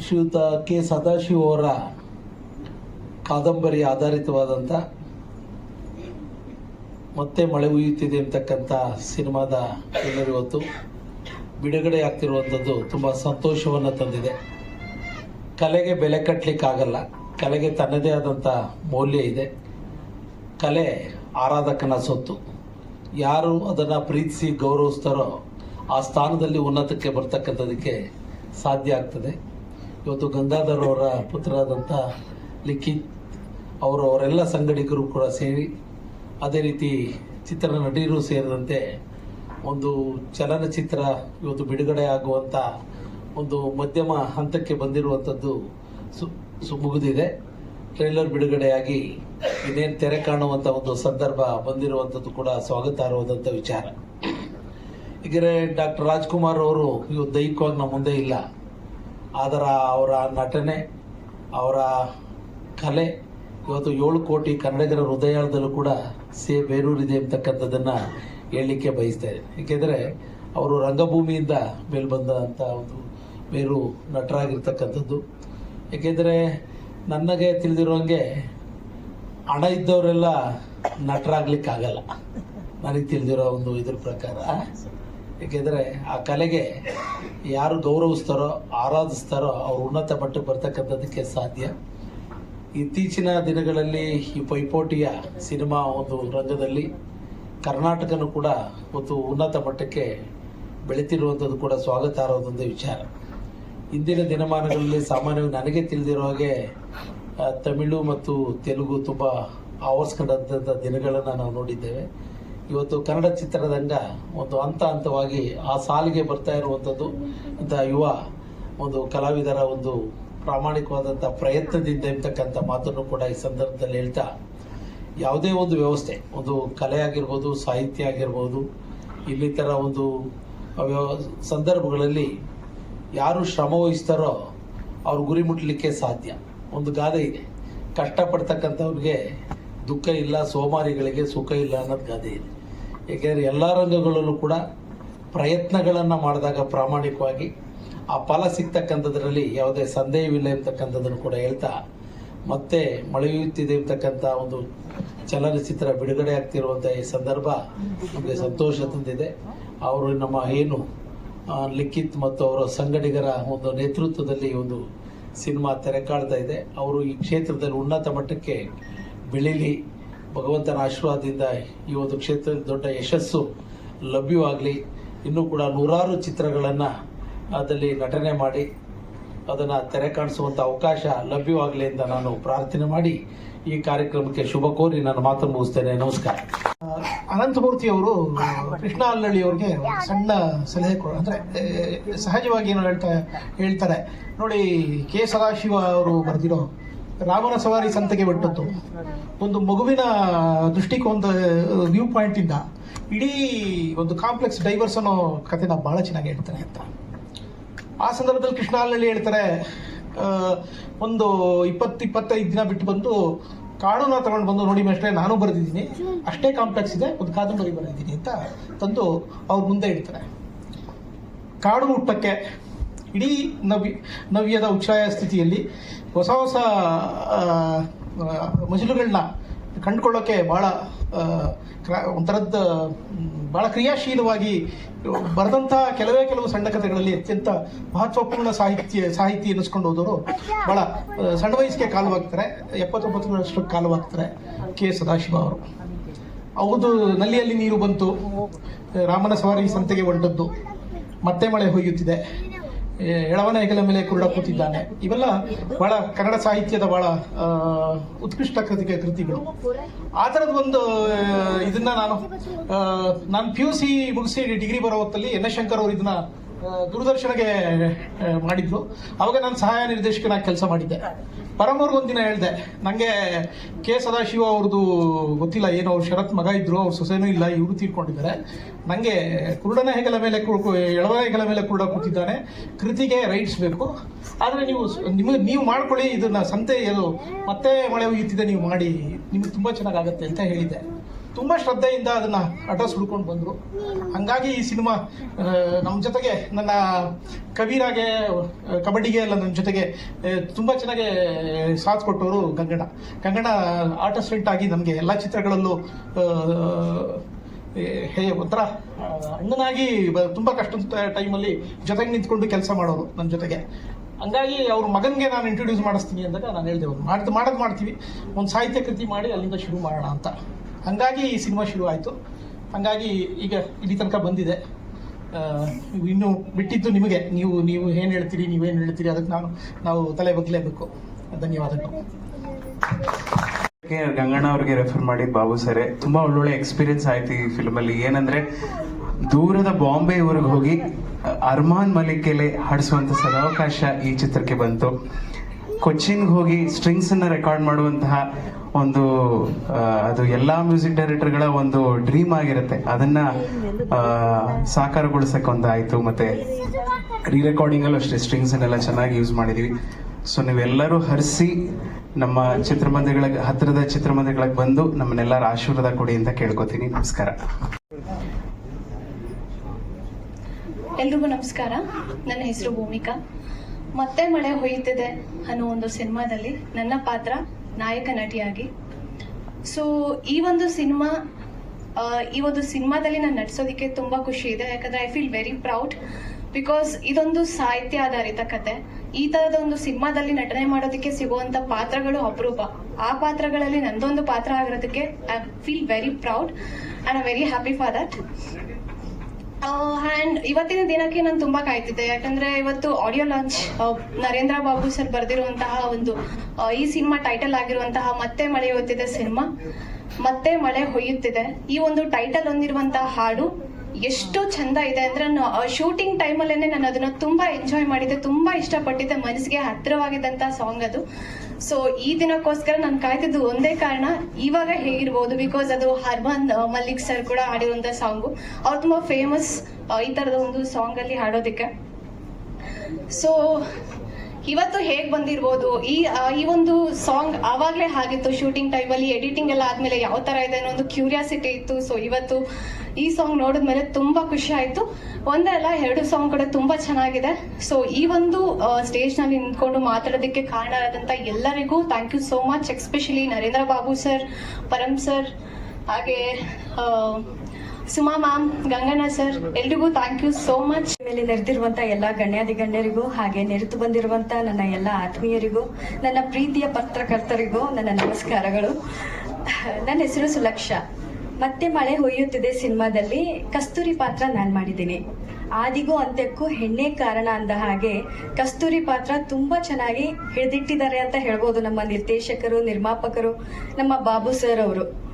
ಶ್ರೀಯುತ ಕೆ. ಸದಾಶಿವ ಅವರ ಕಾದಂಬರಿ ಆಧಾರಿತವಾದಂಥ ಮತ್ತೆ ಮಳೆ ಉಯ್ಯುತ್ತಿದೆ ಅಂತಕ್ಕಂಥ ಸಿನಿಮಾದ ಇವತ್ತು ಬಿಡುಗಡೆ ಆಗ್ತಿರುವಂಥದ್ದು ತುಂಬ ಸಂತೋಷವನ್ನು ತಂದಿದೆ. ಕಲೆಗೆ ಬೆಲೆ ಕಟ್ಟಲಿಕ್ಕಾಗಲ್ಲ ಕಲೆಗೆ ತನ್ನದೇ ಆದಂಥ ಮೌಲ್ಯ ಇದೆ. ಕಲೆ ಆರಾಧಕನ ಸೊತ್ತು. ಯಾರು ಅದನ್ನು ಪ್ರೀತಿಸಿ ಗೌರವಿಸ್ತಾರೋ ಆ ಸ್ಥಾನದಲ್ಲಿ ಉನ್ನತಕ್ಕೆ ಬರ್ತಕ್ಕಂಥದಕ್ಕೆ ಸಾಧ್ಯ ಆಗ್ತದೆ. ಇವತ್ತು ಗಂಗಾಧರ್ ಅವರ ಪುತ್ರರಾದಂಥ ಲಿಖಿತ್ ಅವರು ಅವರೆಲ್ಲ ಸಂಗಡಿಗರು ಕೂಡ ಸೇರಿ, ಅದೇ ರೀತಿ ಚಿತ್ರ ನಟಿಯರು ಸೇರಿದಂತೆ ಒಂದು ಚಲನಚಿತ್ರ ಇವತ್ತು ಬಿಡುಗಡೆ ಆಗುವಂಥ ಒಂದು ಮಧ್ಯಮ ಹಂತಕ್ಕೆ ಬಂದಿರುವಂಥದ್ದು ಸು, ಸುಮುಗಿದಿದೆ. ಟ್ರೈಲರ್ ಬಿಡುಗಡೆಯಾಗಿ ಇನ್ನೇನು ತೆರೆ ಕಾಣುವಂಥ ಒಂದು ಸಂದರ್ಭ ಬಂದಿರುವಂಥದ್ದು ಕೂಡ ಸ್ವಾಗತಾರ್ಹವಾದಂಥ ವಿಚಾರ. ಹೀಗೆ ಡಾಕ್ಟರ್ ರಾಜ್ಕುಮಾರ್ ಅವರು ಇವು ದೈಹಿಕವಾಗಿ ನಮ್ಮ ಮುಂದೆ ಇಲ್ಲ. ಆದರೆ ಅವರ ನಟನೆ, ಅವರ ಕಲೆ, ಇವತ್ತು ಏಳು ಕೋಟಿ ಕನ್ನಡಿಗರ ಹೃದಯದಲ್ಲೂ ಕೂಡ ಸೇ ಬೇರೂರಿದೆ ಅಂತಕ್ಕಂಥದ್ದನ್ನು ಹೇಳಲಿಕ್ಕೆ ಬಯಸ್ತಾ ಏಕೆಂದರೆ ಅವರು ರಂಗಭೂಮಿಯಿಂದ ಮೇಲೆ ಬಂದಂಥ ಒಂದು ಮೇರು ನಟರಾಗಿರ್ತಕ್ಕಂಥದ್ದು. ಏಕೆಂದರೆ ನನಗೆ ತಿಳಿದಿರೋಂಗೆ ಹಣ ಇದ್ದವರೆಲ್ಲ ನಟರಾಗ್ಲಿಕ್ಕಾಗಲ್ಲ. ನನಗೆ ತಿಳಿದಿರೋ ಒಂದು ಇದ್ರ ಪ್ರಕಾರ. ಏಕೆಂದರೆ ಆ ಕಲೆಗೆ ಯಾರು ಗೌರವಿಸ್ತಾರೋ, ಆರಾಧಿಸ್ತಾರೋ, ಅವ್ರು ಉನ್ನತ ಮಟ್ಟಕ್ಕೆ ಬರ್ತಕ್ಕಂಥದ್ದಕ್ಕೆ ಸಾಧ್ಯ. ಇತ್ತೀಚಿನ ದಿನಗಳಲ್ಲಿ ಈ ಪೈಪೋಟಿಯ ಸಿನಿಮಾ ಒಂದು ರಂಗದಲ್ಲಿ ಕರ್ನಾಟಕನೂ ಕೂಡ ಒಂದು ಉನ್ನತ ಮಟ್ಟಕ್ಕೆ ಬೆಳೀತಿರುವಂಥದ್ದು ಕೂಡ ಸ್ವಾಗತಾರ್ಹದೊಂದು ವಿಚಾರ. ಇಂದಿನ ದಿನಮಾನಗಳಲ್ಲಿ ಸಾಮಾನ್ಯವಾಗಿ ನನಗೆ ತಿಳಿದಿರೋ ಹಾಗೆ ತಮಿಳು ಮತ್ತು ತೆಲುಗು ತುಂಬ ಆವರಿಸ್ಕೊಂಡಂಥ ದಿನಗಳನ್ನು ನಾವು ನೋಡಿದ್ದೇವೆ. ಇವತ್ತು ಕನ್ನಡ ಚಿತ್ರರಂಗ ಒಂದು ಹಂತ ಹಂತವಾಗಿ ಆ ಸಾಲಿಗೆ ಬರ್ತಾ ಇರುವಂಥದ್ದು ಅಂತ ಯುವ ಒಂದು ಕಲಾವಿದರ ಒಂದು ಪ್ರಾಮಾಣಿಕವಾದಂಥ ಪ್ರಯತ್ನದಿಂದ ಇರ್ತಕ್ಕಂಥ ಮಾತನ್ನು ಕೂಡ ಈ ಸಂದರ್ಭದಲ್ಲಿ ಹೇಳ್ತಾ ಯಾವುದೇ ಒಂದು ವ್ಯವಸ್ಥೆ, ಒಂದು ಕಲೆ ಆಗಿರ್ಬೋದು, ಸಾಹಿತ್ಯ ಆಗಿರ್ಬೋದು ಇನ್ನಿತರ ಒಂದು ಸಂದರ್ಭಗಳಲ್ಲಿ ಯಾರು ಶ್ರಮ ವಹಿಸ್ತಾರೋ ಅವ್ರ ಗುರಿ ಮುಟ್ಟಲಿಕ್ಕೆ ಸಾಧ್ಯ. ಒಂದು ಗಾದೆ ಇದೆ. ಕಷ್ಟಪಡ್ತಕ್ಕಂಥವ್ರಿಗೆ ದುಃಖ ಇಲ್ಲ, ಸೋಮಾರಿಗಳಿಗೆ ಸುಖ ಇಲ್ಲ ಅನ್ನೋದು ಗಾದೆ ಇದೆ. ಏಕೆಂದರೆ ಎಲ್ಲ ರಂಗಗಳಲ್ಲೂ ಕೂಡ ಪ್ರಯತ್ನಗಳನ್ನು ಮಾಡಿದಾಗ ಪ್ರಾಮಾಣಿಕವಾಗಿ ಆ ಫಲ ಸಿಗ್ತಕ್ಕಂಥದ್ರಲ್ಲಿ ಯಾವುದೇ ಸಂದೇಹವಿಲ್ಲ ಇರ್ತಕ್ಕಂಥದ್ದನ್ನು ಕೂಡ ಹೇಳ್ತಾ ಮತ್ತೆ ಮಳೆಯುತ್ತಿದೆ ಇರ್ತಕ್ಕಂಥ ಒಂದು ಚಲನಚಿತ್ರ ಬಿಡುಗಡೆ ಆಗ್ತಿರುವಂಥ ಈ ಸಂದರ್ಭ ನಮಗೆ ಸಂತೋಷ ತಂದಿದೆ. ಅವರು ನಮ್ಮ ಏನು ಲಿಖಿತ್ ಮತ್ತು ಅವರ ಸಂಗಡಿಗರ ಒಂದು ನೇತೃತ್ವದಲ್ಲಿ ಒಂದು ಸಿನಿಮಾ ತೆರೆ ಕಾಡ್ತಾ ಇದೆ. ಅವರು ಈ ಕ್ಷೇತ್ರದಲ್ಲಿ ಉನ್ನತ ಮಟ್ಟಕ್ಕೆ ಬೆಳೀಲಿ ಭಗವಂತನ ಆಶೀರ್ವಾದದಿಂದ ಈ ಒಂದು ಕ್ಷೇತ್ರ ದೊಡ್ಡ ಯಶಸ್ಸು ಲಭ್ಯವಾಗಲಿ. ಇನ್ನೂ ಕೂಡ ನೂರಾರು ಚಿತ್ರಗಳನ್ನು ಅದರಲ್ಲಿ ನಟನೆ ಮಾಡಿ ಅದನ್ನು ತೆರೆ ಕಾಣಿಸುವಂಥ ಅವಕಾಶ ಲಭ್ಯವಾಗಲಿ ಅಂತ ನಾನು ಪ್ರಾರ್ಥನೆ ಮಾಡಿ ಈ ಕಾರ್ಯಕ್ರಮಕ್ಕೆ ಶುಭ ಕೋರಿ ನಾನು ಮಾತು ಮುಗಿಸ್ತೇನೆ. ನಮಸ್ಕಾರ. ಅನಂತಮೂರ್ತಿ ಅವರು, ಕೃಷ್ಣ ಅಲ್ಲಳ್ಳಿ ಅವ್ರಿಗೆ ಸಣ್ಣ ಸಲಹೆ ಕೊಡ ಅಂದರೆ ಸಹಜವಾಗಿ ಏನು ಹೇಳ್ತಾ ಹೇಳ್ತಾರೆ. ನೋಡಿ, ಕೆ ಸದಾಶಿವ ಅವರು ಬರೆದಿರೋ ರಾಮನ ಸವಾರಿ ಸಂತೆಗೆ ಬಿಟ್ಟದ್ದು. ಒಂದು ಮಗುವಿನ ದೃಷ್ಟಿಕೋನದ ವ್ಯೂ ಪಾಯಿಂಟ್ ಇಂದ ಇಡೀ ಒಂದು ಕಾಂಪ್ಲೆಕ್ಸ್ ಡೈವರ್ಸ್ ಅನ್ನೋ ಕಥೆನ ಬಹಳ ಚೆನ್ನಾಗಿ ಹೇಳ್ತಾರೆ ಅಂತ. ಆ ಸಂದರ್ಭದಲ್ಲಿ ಕೃಷ್ಣ ಅಲ್ಲಳ್ಳಿ ಹೇಳ್ತಾರೆ ಒಂದು ಇಪ್ಪತ್ತು ಇಪ್ಪತ್ತೈದು ದಿನ ಬಿಟ್ಟು ಬಂದು ಕಾಡನ್ನ ತಗೊಂಡು ಬಂದು ನೋಡಿ ಮೇಷ್ಟ್ರೆ, ನಾನು ಬರೆದಿದ್ದೀನಿ. ಅಷ್ಟೇ ಕಾಂಪ್ಲೆಕ್ಸ್ ಇದೆ, ಒಂದು ಕಾದಂಬರಿ ಬರೆದಿದ್ದೀನಿ ಅಂತ ತಂದು ಅವ್ರ ಮುಂದೆ ಇಡ್ತಾರೆ. ಕಾಡು ಹುಟ್ಟಕ್ಕೆ ಇಡೀ ನವ್ಯ ನವ್ಯದ ಉಚ್ಛಾಯ ಸ್ಥಿತಿಯಲ್ಲಿ ಹೊಸ ಹೊಸ ಮಜಿಲುಗಳನ್ನ ಕಂಡುಕೊಳ್ಳೋಕೆ ಭಾಳ ಕ್ರ- ಒಂಥರದ್ದು ಭಾಳ ಕ್ರಿಯಾಶೀಲವಾಗಿ ಬರೆದಂತಹ ಕೆಲವೇ ಕೆಲವು ಸಣ್ಣ ಕಥೆಗಳಲ್ಲಿ ಅತ್ಯಂತ ಮಹತ್ವಪೂರ್ಣ ಸಾಹಿತ್ಯ, ಸಾಹಿತಿ ಎನಿಸ್ಕೊಂಡು ಹೋದವರು ಭಾಳ ಸಣ್ಣ ವಯಸ್ಸಿಗೆ ಕಾಲವಾಗ್ತಾರೆ ಎಪ್ಪತ್ತೊಂಬತ್ತು ಕಾಲವಾಗ್ತಾರೆ ಕೆ ಸದಾಶಿವ ಅವರು. ಹೌದು ನಲ್ಲಿಯಲ್ಲಿ ನೀರು ಬಂತು, ರಾಮನ ಸವಾರಿ ಸಂತೆಗೆ ಹೊಂಟದ್ದು, ಮತ್ತೆ ಮಳೆ ಹೊಯ್ಯುತ್ತಿದೆ. ಎಳವನ ಹೆಗಲ ಮೇಲೆ ಕುರುಡ ಕೂತಿದ್ದಾನೆ. ಇವೆಲ್ಲ ಬಹಳ ಕನ್ನಡ ಸಾಹಿತ್ಯದ ಬಹಳ ಉತ್ಕೃಷ್ಟ ಕೃತಿಗೆ ಕೃತಿಗಳು. ಆ ಥರದ ಒಂದು ಇದನ್ನ ನಾನು ನಾನು ಪಿ ಯು ಸಿ ಮುಗಿಸಿ ಡಿಗ್ರಿ ಬರೋ ಹೊತ್ತಲ್ಲಿ ಎನ್ ಎಸ್ ಶಂಕರ್ ಅವರು ಇದನ್ನ ದೂರದರ್ಶನಗೆ ಮಾಡಿದ್ರು. ಅವಾಗ ನಾನು ಸಹಾಯ ನಿರ್ದೇಶಕನಾಗಿ ಕೆಲಸ ಮಾಡಿದ್ದೆ. ಒಂದಿನ ಹೇಳಿದೆ ನನಗೆ ಕೆ ಸದಾಶಿವ ಅವ್ರದ್ದು ಗೊತ್ತಿಲ್ಲ, ಏನು ಅವ್ರು ಶರತ್ ಮಗ ಇದ್ರು, ಅವ್ರ ಸೊಸೆನೂ ಇಲ್ಲ, ಇವರು ತೀರ್ಕೊಂಡಿದ್ದಾರೆ. ನನಗೆ ಕುರುಡನ ಹೆಗಲ ಮೇಲೆ ಎಳವನ ಹೆಗಲ ಮೇಲೆ ಕುರುಡ ಕೂತಿದ್ದಾನೆ, ಕೃತಿಗೆ ರೈಟ್ಸ್ ಬೇಕು. ಆದರೆ ನೀವು ನಿಮಗೆ, ನೀವು ಮಾಡ್ಕೊಳ್ಳಿ, ಇದನ್ನ ಸಂತೆ ಏನು ಮತ್ತೆ ಮಳೆ ಉಯ್ಯುತ್ತಿದೆ, ನೀವು ಮಾಡಿ, ನಿಮಗೆ ತುಂಬ ಚೆನ್ನಾಗಾಗತ್ತೆ, ಅಂತ ಹೇಳಿದ್ದೆ. ತುಂಬ ಶ್ರದ್ಧೆಯಿಂದ ಅದನ್ನು ಅಡ್ರೆಸ್ ಹುಡ್ಕೊಂಡು ಬಂದರು. ಹಾಗಾಗಿ ಈ ಸಿನಿಮಾ ನಮ್ಮ ಜೊತೆಗೆ ನನ್ನ ಕವಿರಾಗೆ ಆ, ಕಬಡ್ಡಿಗೆ ಎಲ್ಲ ನನ್ನ ಜೊತೆಗೆ ತುಂಬ ಚೆನ್ನಾಗಿ ಸಾಥ್ ಕೊಟ್ಟವರು ಗಂಗಣ್ಣ. ಗಂಗಣ್ಣ ಆರ್ಟಿಸ್ಟೆಂಟ್ ಆಗಿ ನಮಗೆ ಎಲ್ಲ ಚಿತ್ರಗಳಲ್ಲೂ ಹೇ ಒಂಥರ ಅಣ್ಣನಾಗಿ ತುಂಬ ಕಷ್ಟದ ಟೈಮಲ್ಲಿ ಜೊತೆಗೆ ನಿಂತ್ಕೊಂಡು ಕೆಲಸ ಮಾಡೋರು ನನ್ನ ಜೊತೆಗೆ. ಹಂಗಾಗಿ ಅವ್ರ ಮಗನಿಗೆ ನಾನು ಇಂಟ್ರೊಡ್ಯೂಸ್ ಮಾಡಿಸ್ತೀನಿ ಅಂದಾಗ ನಾನು ಹೇಳ್ದೆ ಅವ್ರು ಮಾಡ್ದು ಮಾಡೋದು ಮಾಡ್ತೀವಿ. ಒಂದು ಸಾಹಿತ್ಯ ಕೃತಿ ಮಾಡಿ ಅಲ್ಲಿಂದ ಶುರು ಮಾಡೋಣ ಅಂತ. ಹಂಗಾಗಿ ಈ ಸಿನಿಮಾ ಶುರು ಆಯಿತು ಹಂಗಾಗಿ ಈಗ ಇಲ್ಲಿ ತನಕ ಬಂದಿದೆ. ಇನ್ನು ಬಿಟ್ಟಿದ್ದು ನಿಮಗೆ. ನೀವು ನೀವು ಏನು ಹೇಳ್ತೀರಿ ನೀವೇನು ಹೇಳ್ತೀರಿ, ಅದಕ್ಕೆ ನಾನು, ನಾವು ತಲೆ ಬಗ್ಲೇಬೇಕು. ಧನ್ಯವಾದಗಳು. ಗಂಗಣ್ಣ ಅವ್ರಿಗೆ ರೆಫರ್ ಮಾಡಿ ಬಾಬು ಸರ್, ತುಂಬಾ ಒಳ್ಳೊಳ್ಳೆ ಎಕ್ಸ್ಪೀರಿಯನ್ಸ್ ಆಯ್ತು ಈ ಫಿಲ್ಮ್ ಅಲ್ಲಿ. ಏನಂದ್ರೆ, ದೂರದ ಬಾಂಬೆ ಊರಿಗೆ ಹೋಗಿ ಅರ್ಮಾನ್ ಮಲಿಕೆಲೆ ಹಾಡಿಸುವಂತ ಸದಾವಕಾಶ ಈ ಚಿತ್ರಕ್ಕೆ ಬಂತು. ಕೊಚ್ಚಿನ್ಗೆ ಹೋಗಿ ಸ್ಟ್ರಿಂಗ್ಸ್ ಅನ್ನ ರೆಕಾರ್ಡ್ ಮಾಡುವಂತಹ ಒಂದು ಅದು ಎಲ್ಲಾ ಮ್ಯೂಸಿಕ್ ಡೈರೆಕ್ಟರ್ಗಳ ಒಂದು ಡ್ರೀಮ್ ಆಗಿರುತ್ತೆ. ಅದನ್ನ ಸಾಕಾರಗೊಳಿಸಕ್ಕೆ ಒಂದು ಆಯ್ತು ಮತ್ತೆ ರೀ ರೆಕಾರ್ಡಿಂಗ್ ಅಲ್ಲೂ ಅಷ್ಟೇ ಸ್ಟ್ರಿಂಗ್ಸ್ ಅನ್ನೆಲ್ಲ ಚೆನ್ನಾಗಿ ಯೂಸ್ ಮಾಡಿದೀವಿ. ಸೊ ನೀವೆಲ್ಲರೂ ಹರಿಸಿ ನಮ್ಮ ಚಿತ್ರಮಂದಿರಗಳ, ಹತ್ತಿರದ ಚಿತ್ರಮಂದಿರಗಳಿಗೆ ಬಂದು ನಮ್ಮನ್ನೆಲ್ಲರ ಆಶೀರ್ವಾದ ಕೊಡಿ ಅಂತ ಕೇಳ್ಕೊತೀನಿ. ನಮಸ್ಕಾರ. ಎಲ್ರಿಗೂ ನಮಸ್ಕಾರ. ನನ್ನ ಹೆಸರು ಭೂಮಿಕಾ. ಮತ್ತೆ ಮಳೆ ಹೊಯ್ತಿದೆ ಅನ್ನೋ ಒಂದು ಸಿನಿಮಾದಲ್ಲಿ ನನ್ನ ಪಾತ್ರ ನಾಯಕ ನಟಿಯಾಗಿ. ಸೊ ಈ ಒಂದು ಸಿನಿಮಾ ಈ ಒಂದು ಸಿನಿಮಾದಲ್ಲಿ ನಾನು ನಟಿಸೋದಕ್ಕೆ ತುಂಬಾ ಖುಷಿ ಇದೆ. ಯಾಕಂದ್ರೆ I feel very proud because ಇದೊಂದು ಸಾಹಿತ್ಯ ಆಧಾರಿತ ಕತೆ. ಈ ತರದ ಒಂದು ಸಿನಿಮಾದಲ್ಲಿ ನಟನೆ ಮಾಡೋದಕ್ಕೆ ಸಿಗುವಂತ ಪಾತ್ರಗಳು ಅಪರೂಪ. ಆ ಪಾತ್ರಗಳಲ್ಲಿ ನಂದೊಂದು ಪಾತ್ರ ಆಗಿರೋದಕ್ಕೆ I feel very proud and I very happy for that and ಇವತ್ತಿನ ದಿನಕ್ಕೆ ನಾನು ತುಂಬಾ ಕಾಯ್ತಿದ್ದೆ. ಯಾಕಂದ್ರೆ ಇವತ್ತು audio launch Narendra Babu sir ಬರೆದಿರುವಂತಹ ಒಂದು ಈ ಸಿನಿಮಾ ಟೈಟಲ್ ಆಗಿರುವಂತಹ ಮತ್ತೆ ಮಳೆ ಹೊತ್ತಿದೆ ಸಿನಿಮಾ. ಮತ್ತೆ ಮಳೆ ಹೊಯ್ಯುತ್ತಿದೆ. ಈ ಒಂದು ಟೈಟಲ್ ಹೊಂದಿರುವಂತಹ ಹಾಡು ಎಷ್ಟು ಚಂದ ಇದೆ. ಅಂದ್ರೆ ಶೂಟಿಂಗ್ ಟೈಮಲ್ಲೇನೆ ನಾನು ಅದನ್ನ ತುಂಬಾ ಎಂಜಾಯ್ ಮಾಡಿದ್ದೆ. ತುಂಬಾ ಇಷ್ಟಪಟ್ಟಿದ್ದೆ. ಮನಸ್ಸಿಗೆ ಹತ್ತಿರವಾಗಿದ್ದಂತಹ ಸಾಂಗ್ ಅದು. ಸೊ ಈ ದಿನಕ್ಕೋಸ್ಕರ ನಾನು ಕಾಯ್ತಿದ್ದು ಒಂದೇ ಕಾರಣ, ಇವಾಗ ಹೇಗಿರ್ಬೋದು ಬಿಕಾಸ್ ಅದು ಹರ್ಮನ್ ಮಲ್ಲಿಕ್ ಸರ್ ಕೂಡ ಹಾಡಿರುವಂಥ ಸಾಂಗು ಅವ್ರು ತುಂಬಾ ಫೇಮಸ್ ಈ ತರದ ಒಂದು ಸಾಂಗ್ ಅಲ್ಲಿ ಹಾಡೋದಕ್ಕೆ. ಸೊ ಇವತ್ತು ಹೇಗ್ ಬಂದಿರ್ಬೋದು, ಈ ಈ ಒಂದು ಸಾಂಗ್ ಆವಾಗ್ಲೇ ಆಗಿತ್ತು ಶೂಟಿಂಗ್ ಟೈಮಲ್ಲಿ ಎಡಿಟಿಂಗ್ ಎಲ್ಲ ಆದ್ಮೇಲೆ ಯಾವ ತರ ಇದೆ ಅನ್ನೋ ಒಂದು ಕ್ಯೂರಿಯಾಸಿಟಿ ಇತ್ತು. ಸೊ ಇವತ್ತು ಈ ಸಾಂಗ್ ನೋಡಿದ್ಮೇಲೆ ತುಂಬಾ ಖುಷಿ ಆಯ್ತು. ಒಂದೇ ಅಲ್ಲ, ಎರಡು ಸಾಂಗ್ ಕೂಡ ತುಂಬಾ ಚೆನ್ನಾಗಿದೆ. ಸೊ ಈ ಒಂದು ಸ್ಟೇಜ್ನಲ್ಲಿ ನಿಂತ್ಕೊಂಡು ಮಾತಾಡೋದಕ್ಕೆ ಆದಂತ ಎಲ್ಲರಿಗೂ thank you so much especially Narendra Babu sir Param sir ಹಾಗೆ ಸುಮಾ ಮ್ಯಾಮ್ ಗಂಗಣ್ಣ ಸರ್ ಎಲ್ರಿಗೂ ಥ್ಯಾಂಕ್ ಯು ಸೋ ಮಚ್ ಮೇಲೆ ನೆರೆದಿರುವಂತ ಎಲ್ಲ ಗಣ್ಯಾದಿ ಗಣ್ಯರಿಗೂ ಹಾಗೆ ನೆರೆತು ಬಂದಿರುವಂತ ನನ್ನ ಎಲ್ಲ ಆತ್ಮೀಯರಿಗೂ, ನನ್ನ ಪ್ರೀತಿಯ ಪತ್ರಕರ್ತರಿಗೂ ನನ್ನ ನಮಸ್ಕಾರಗಳು. ನನ್ನ ಹೆಸರು ಸುಲಕ್ಷ. ಮತ್ತೆ ಮಳೆ ಹೊಯ್ಯುತ್ತಿದೆ ಸಿನಿಮಾದಲ್ಲಿ ಕಸ್ತೂರಿ ಪಾತ್ರ ನಾನು ಮಾಡಿದ್ದೀನಿ. ಆದಿಗೂ ಅಂತ್ಯಕ್ಕೂ ಹೆಣ್ಣೆ ಕಾರಣ ಅಂದ ಹಾಗೆ ಕಸ್ತೂರಿ ಪಾತ್ರ ತುಂಬಾ ಚೆನ್ನಾಗಿ ಹಿಡಿದಿಟ್ಟಿದ್ದಾರೆ ಅಂತ ಹೇಳ್ಬೋದು ನಮ್ಮ ನಿರ್ದೇಶಕರು ನಿರ್ಮಾಪಕರು ನಮ್ಮ ಬಾಬು ಸರ್ ಅವರು.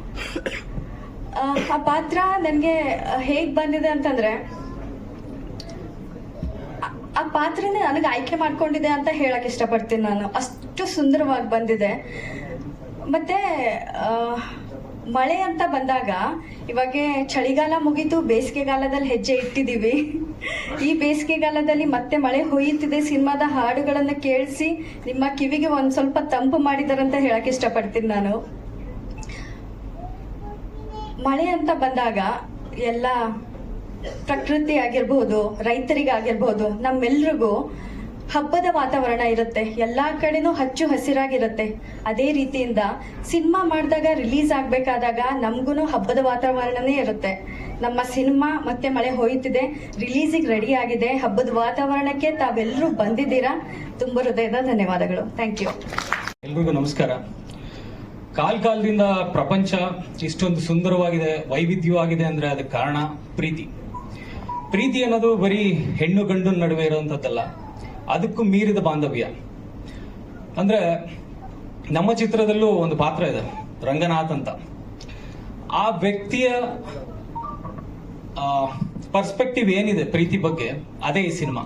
ಆ, ಪಾತ್ರ ನನಗೆ ಹೇಗ್ ಬಂದಿದೆ ಅಂತಂದ್ರೆ ಆ- ಪಾತ್ರನೇ ನನಗೆ ಆಯ್ಕೆ ಮಾಡ್ಕೊಂಡಿದೆ ಅಂತ ಹೇಳಕ್ ಇಷ್ಟಪಡ್ತೀನಿ ನಾನು. ಅಷ್ಟು ಸುಂದರವಾಗಿ ಬಂದಿದೆ. ಮತ್ತೆ ಮಳೆ ಅಂತ ಬಂದಾಗ ಇವಾಗ ಚಳಿಗಾಲ ಮುಗೀತು, ಬೇಸಿಗೆಗಾಲದಲ್ಲಿ ಹೆಜ್ಜೆ ಇಟ್ಟಿದ್ದೀವಿ. ಈ ಬೇಸಿಗೆಗಾಲದಲ್ಲಿ ಮತ್ತೆ ಮಳೆ ಹೊಯ್ಯುತ್ತಿದೆ. ಸಿನಿಮಾದ ಹಾಡುಗಳನ್ನು ಕೇಳಿಸಿ ನಿಮ್ಮ ಕಿವಿಗೆ ಒಂದು ಸ್ವಲ್ಪ ತಂಪು ಮಾಡಿದಾರಂತ ಹೇಳಕ್ ಇಷ್ಟಪಡ್ತೀನಿ ನಾನು. ಮಳೆ ಅಂತ ಬಂದಾಗ ಎಲ್ಲ ಪ್ರಕೃತಿ ಆಗಿರ್ಬೋದು ರೈತರಿಗಾಗಿರ್ಬಹುದು ನಮ್ಮೆಲ್ರಿಗೂ ಹಬ್ಬದ ವಾತಾವರಣ ಇರುತ್ತೆ. ಎಲ್ಲ ಕಡೆನೂ ಹಚ್ಚು ಹಸಿರಾಗಿರುತ್ತೆ. ಅದೇ ರೀತಿಯಿಂದ ಸಿನಿಮಾ ಮಾಡಿದಾಗ ರಿಲೀಸ್ ಆಗ್ಬೇಕಾದಾಗ ನಮ್ಗೂ ಹಬ್ಬದ ವಾತಾವರಣನೇ ಇರುತ್ತೆ. ನಮ್ಮ ಸಿನಿಮಾ ಮತ್ತೆ ಮಳೆ ಹೋಯ್ತಿದೆ. ರಿಲೀಸಿಗೆ ರೆಡಿ ಆಗಿದೆ. ಹಬ್ಬದ ವಾತಾವರಣಕ್ಕೆ ತಾವೆಲ್ಲರೂ ಬಂದಿದ್ದೀರಾ? ತುಂಬ ಹೃದಯದ ಧನ್ಯವಾದಗಳು. Thank you. ಎಲ್ರಿಗೂ ನಮಸ್ಕಾರ. ಕಾಲ್ ಕಾಲದಿಂದ ಪ್ರಪಂಚ ಇಷ್ಟೊಂದು ಸುಂದರವಾಗಿದೆ, ವೈವಿಧ್ಯವಾಗಿದೆ ಅಂದ್ರೆ ಅದಕ್ಕೆ ಕಾರಣ ಪ್ರೀತಿ. ಪ್ರೀತಿ ಅನ್ನೋದು ಬರೀ ಹೆಣ್ಣು ಗಂಡು ನಡುವೆ ಇರುವಂತದ್ದಲ್ಲ ಅದಕ್ಕೂ ಮೀರಿದ ಬಾಂಧವ್ಯ. ಅಂದ್ರೆ ನಮ್ಮ ಚಿತ್ರದಲ್ಲೂ ಒಂದು ಪಾತ್ರ ಇದೆ, ರಂಗನಾಥ್ ಅಂತ. ಆ ವ್ಯಕ್ತಿಯ ಪರ್ಸ್ಪೆಕ್ಟಿವ್ ಏನಿದೆ ಪ್ರೀತಿ ಬಗ್ಗೆ, ಅದೇ ಈ ಸಿನಿಮಾ.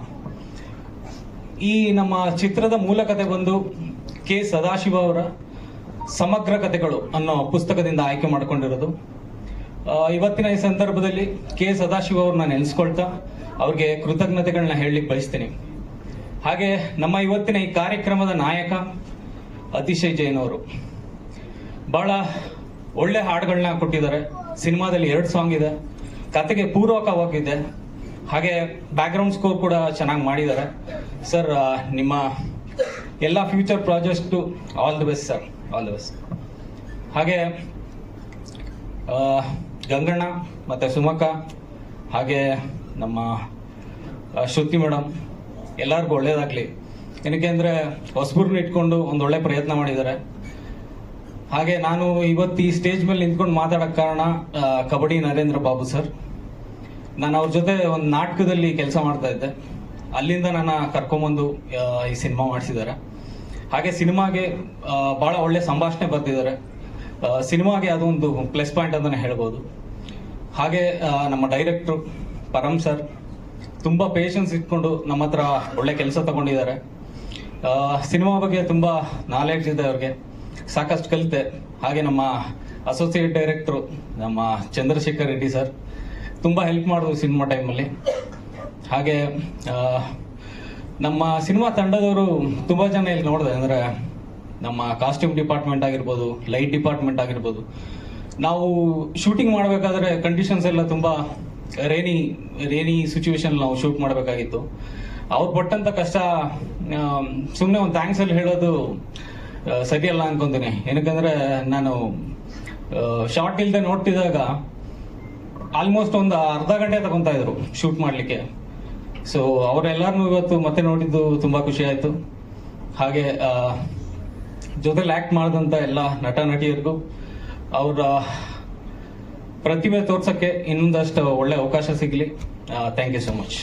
ಈ ನಮ್ಮ ಚಿತ್ರದ ಮೂಲ ಕಥೆ ಬಂದು ಕೆ ಸದಾಶಿವ ಅವರ ಸಮಗ್ರ ಕಥೆಗಳು ಅನ್ನೋ ಪುಸ್ತಕದಿಂದ ಆಯ್ಕೆ ಮಾಡಿಕೊಂಡಿರೋದು. ಇವತ್ತಿನ ಈ ಸಂದರ್ಭದಲ್ಲಿ ಕೆ ಸದಾಶಿವ ಅವ್ರನ್ನ ನೆನೆಸ್ಕೊಳ್ತಾ ಅವ್ರಿಗೆ ಕೃತಜ್ಞತೆಗಳನ್ನ ಹೇಳಲಿಕ್ಕೆ ಬಯಸ್ತೀನಿ. ಹಾಗೆ ನಮ್ಮ ಇವತ್ತಿನ ಈ ಕಾರ್ಯಕ್ರಮದ ನಾಯಕ ಅತಿಶಯ್ ಜೈನ್ ಅವರು. ಬಹಳ ಒಳ್ಳೆ ಹಾಡುಗಳನ್ನ ಕೊಟ್ಟಿದ್ದಾರೆ. ಸಿನಿಮಾದಲ್ಲಿ ಎರಡು ಸಾಂಗ್ ಇದೆ. ಕತೆಗೆ ಪೂರ್ವಕವಾಗಿದೆ ಹಾಗೆ ಬ್ಯಾಕ್ಗ್ರೌಂಡ್ ಸ್ಕೋರ್ ಕೂಡ ಚೆನ್ನಾಗಿ ಮಾಡಿದ್ದಾರೆ. ಸರ್ ನಿಮ್ಮ ಎಲ್ಲ future project all the best sir all the best ಹಾಗೆ ಗಂಗಣ್ಣ ಮತ್ತು ಸುಮಕ್ಕ ಹಾಗೆ ನಮ್ಮ ಶ್ರುತಿ ಮೇಡಮ್ ಎಲ್ಲರಿಗೂ ಒಳ್ಳೇದಾಗಲಿ. ಏನಕ್ಕೆ ಅಂದರೆ ಹೊಸಬರನ್ನ ಇಟ್ಕೊಂಡು ಒಂದು ಒಳ್ಳೆ ಪ್ರಯತ್ನ ಮಾಡಿದ್ದಾರೆ. ಹಾಗೆ ನಾನು ಇವತ್ತು ಈ ಸ್ಟೇಜ್ ಮೇಲೆ ನಿಂತ್ಕೊಂಡು ಮಾತಾಡೋಕ್ಕೆ ಕಾರಣ ಕಬಡ್ಡಿ ನರೇಂದ್ರ ಬಾಬು ಸರ್. ನಾನು ಅವ್ರ ಜೊತೆ ಒಂದು ನಾಟಕದಲ್ಲಿ ಕೆಲಸ ಮಾಡ್ತಾ ಇದ್ದೆ. ಅಲ್ಲಿಂದ ನನ್ನ ಕರ್ಕೊಂಬಂದು ಈ ಸಿನಿಮಾ ಮಾಡಿಸಿದ್ದಾರೆ. ಹಾಗೆ ಸಿನಿಮಾಗೆ ಬಹಳ ಒಳ್ಳೆ ಸಂಭಾಷಣೆ ಬರ್ತಿದ್ದಾರೆ. ಸಿನಿಮಾಗೆ ಅದೊಂದು ಪ್ಲಸ್ ಪಾಯಿಂಟ್ ಅಂತಾನೆ ಹೇಳ್ಬೋದು. ಹಾಗೆ ನಮ್ಮ ಡೈರೆಕ್ಟ್ರು ಪರಮ್ ಸರ್ ತುಂಬ ಪೇಷನ್ಸ್ ಇಟ್ಕೊಂಡು ನಮ್ಮ ಹತ್ರ ಒಳ್ಳೆ ಕೆಲಸ ತಗೊಂಡಿದ್ದಾರೆ. ಸಿನಿಮಾ ಬಗ್ಗೆ ತುಂಬ ನಾಲೆಡ್ಜ್ ಇದೆ ಅವ್ರಿಗೆ. ಸಾಕಷ್ಟು ಕಲಿತೆ. ಹಾಗೆ ನಮ್ಮ ಅಸೋಸಿಯೇಟ್ ಡೈರೆಕ್ಟ್ರು ನಮ್ಮ ಚಂದ್ರಶೇಖರ್ ರೆಡ್ಡಿ ಸರ್ ತುಂಬ ಹೆಲ್ಪ್ ಮಾಡಿದ್ರು ಸಿನಿಮಾ ಟೈಮಲ್ಲಿ ಹಾಗೆ ನಮ್ಮ ಸಿನಿಮಾ ತಂಡದವರು ತುಂಬ ಜನ ಇಲ್ಲಿ ನೋಡಿದೆ ಅಂದರೆ ನಮ್ಮ ಕಾಸ್ಟ್ಯೂಮ್ ಡಿಪಾರ್ಟ್ಮೆಂಟ್ ಆಗಿರ್ಬೋದು ಲೈಟ್ ಡಿಪಾರ್ಟ್ಮೆಂಟ್ ಆಗಿರ್ಬೋದು. ನಾವು ಶೂಟಿಂಗ್ ಮಾಡಬೇಕಾದ್ರೆ ಕಂಡೀಷನ್ಸ್ ಎಲ್ಲ ತುಂಬ ರೇನಿ ರೇನಿ ಸಿಚುವೇಶನ್ ನಾವು ಶೂಟ್ ಮಾಡಬೇಕಾಗಿತ್ತು. ಅವ್ರು ಪಟ್ಟಂತ ಕಷ್ಟ ಸುಮ್ಮನೆ ಒಂದು ಥ್ಯಾಂಕ್ಸ್ ಅಲ್ಲಿ ಹೇಳೋದು ಸರಿಯಲ್ಲ ಅನ್ಕೊಂತೀನಿ. ಏನಕ್ಕಂದ್ರೆ ನಾನು ಶಾರ್ಟ್ ಇಲ್ದೆ ನೋಡ್ತಿದ್ದಾಗ ಆಲ್ಮೋಸ್ಟ್ ಒಂದು ಅರ್ಧ ಗಂಟೆ ತಗೊಂತಾ ಇದ್ರು ಶೂಟ್ ಮಾಡಲಿಕ್ಕೆ. ಸೊ ಅವರೆಲ್ಲರನ್ನೂ ಇವತ್ತು ಮತ್ತೆ ನೋಡಿದ್ದು ತುಂಬ ಖುಷಿ ಆಯಿತು. ಹಾಗೆ ಜೊತೆಲಿ ಆ್ಯಕ್ಟ್ ಮಾಡಿದಂಥ ಎಲ್ಲ ನಟ ನಟಿಯರಿಗೂ ಅವರ ಪ್ರತಿಭೆ ತೋರ್ಸೋಕ್ಕೆ ಇನ್ನೊಂದಷ್ಟು ಒಳ್ಳೆ ಅವಕಾಶ ಸಿಗಲಿ. Thank you so much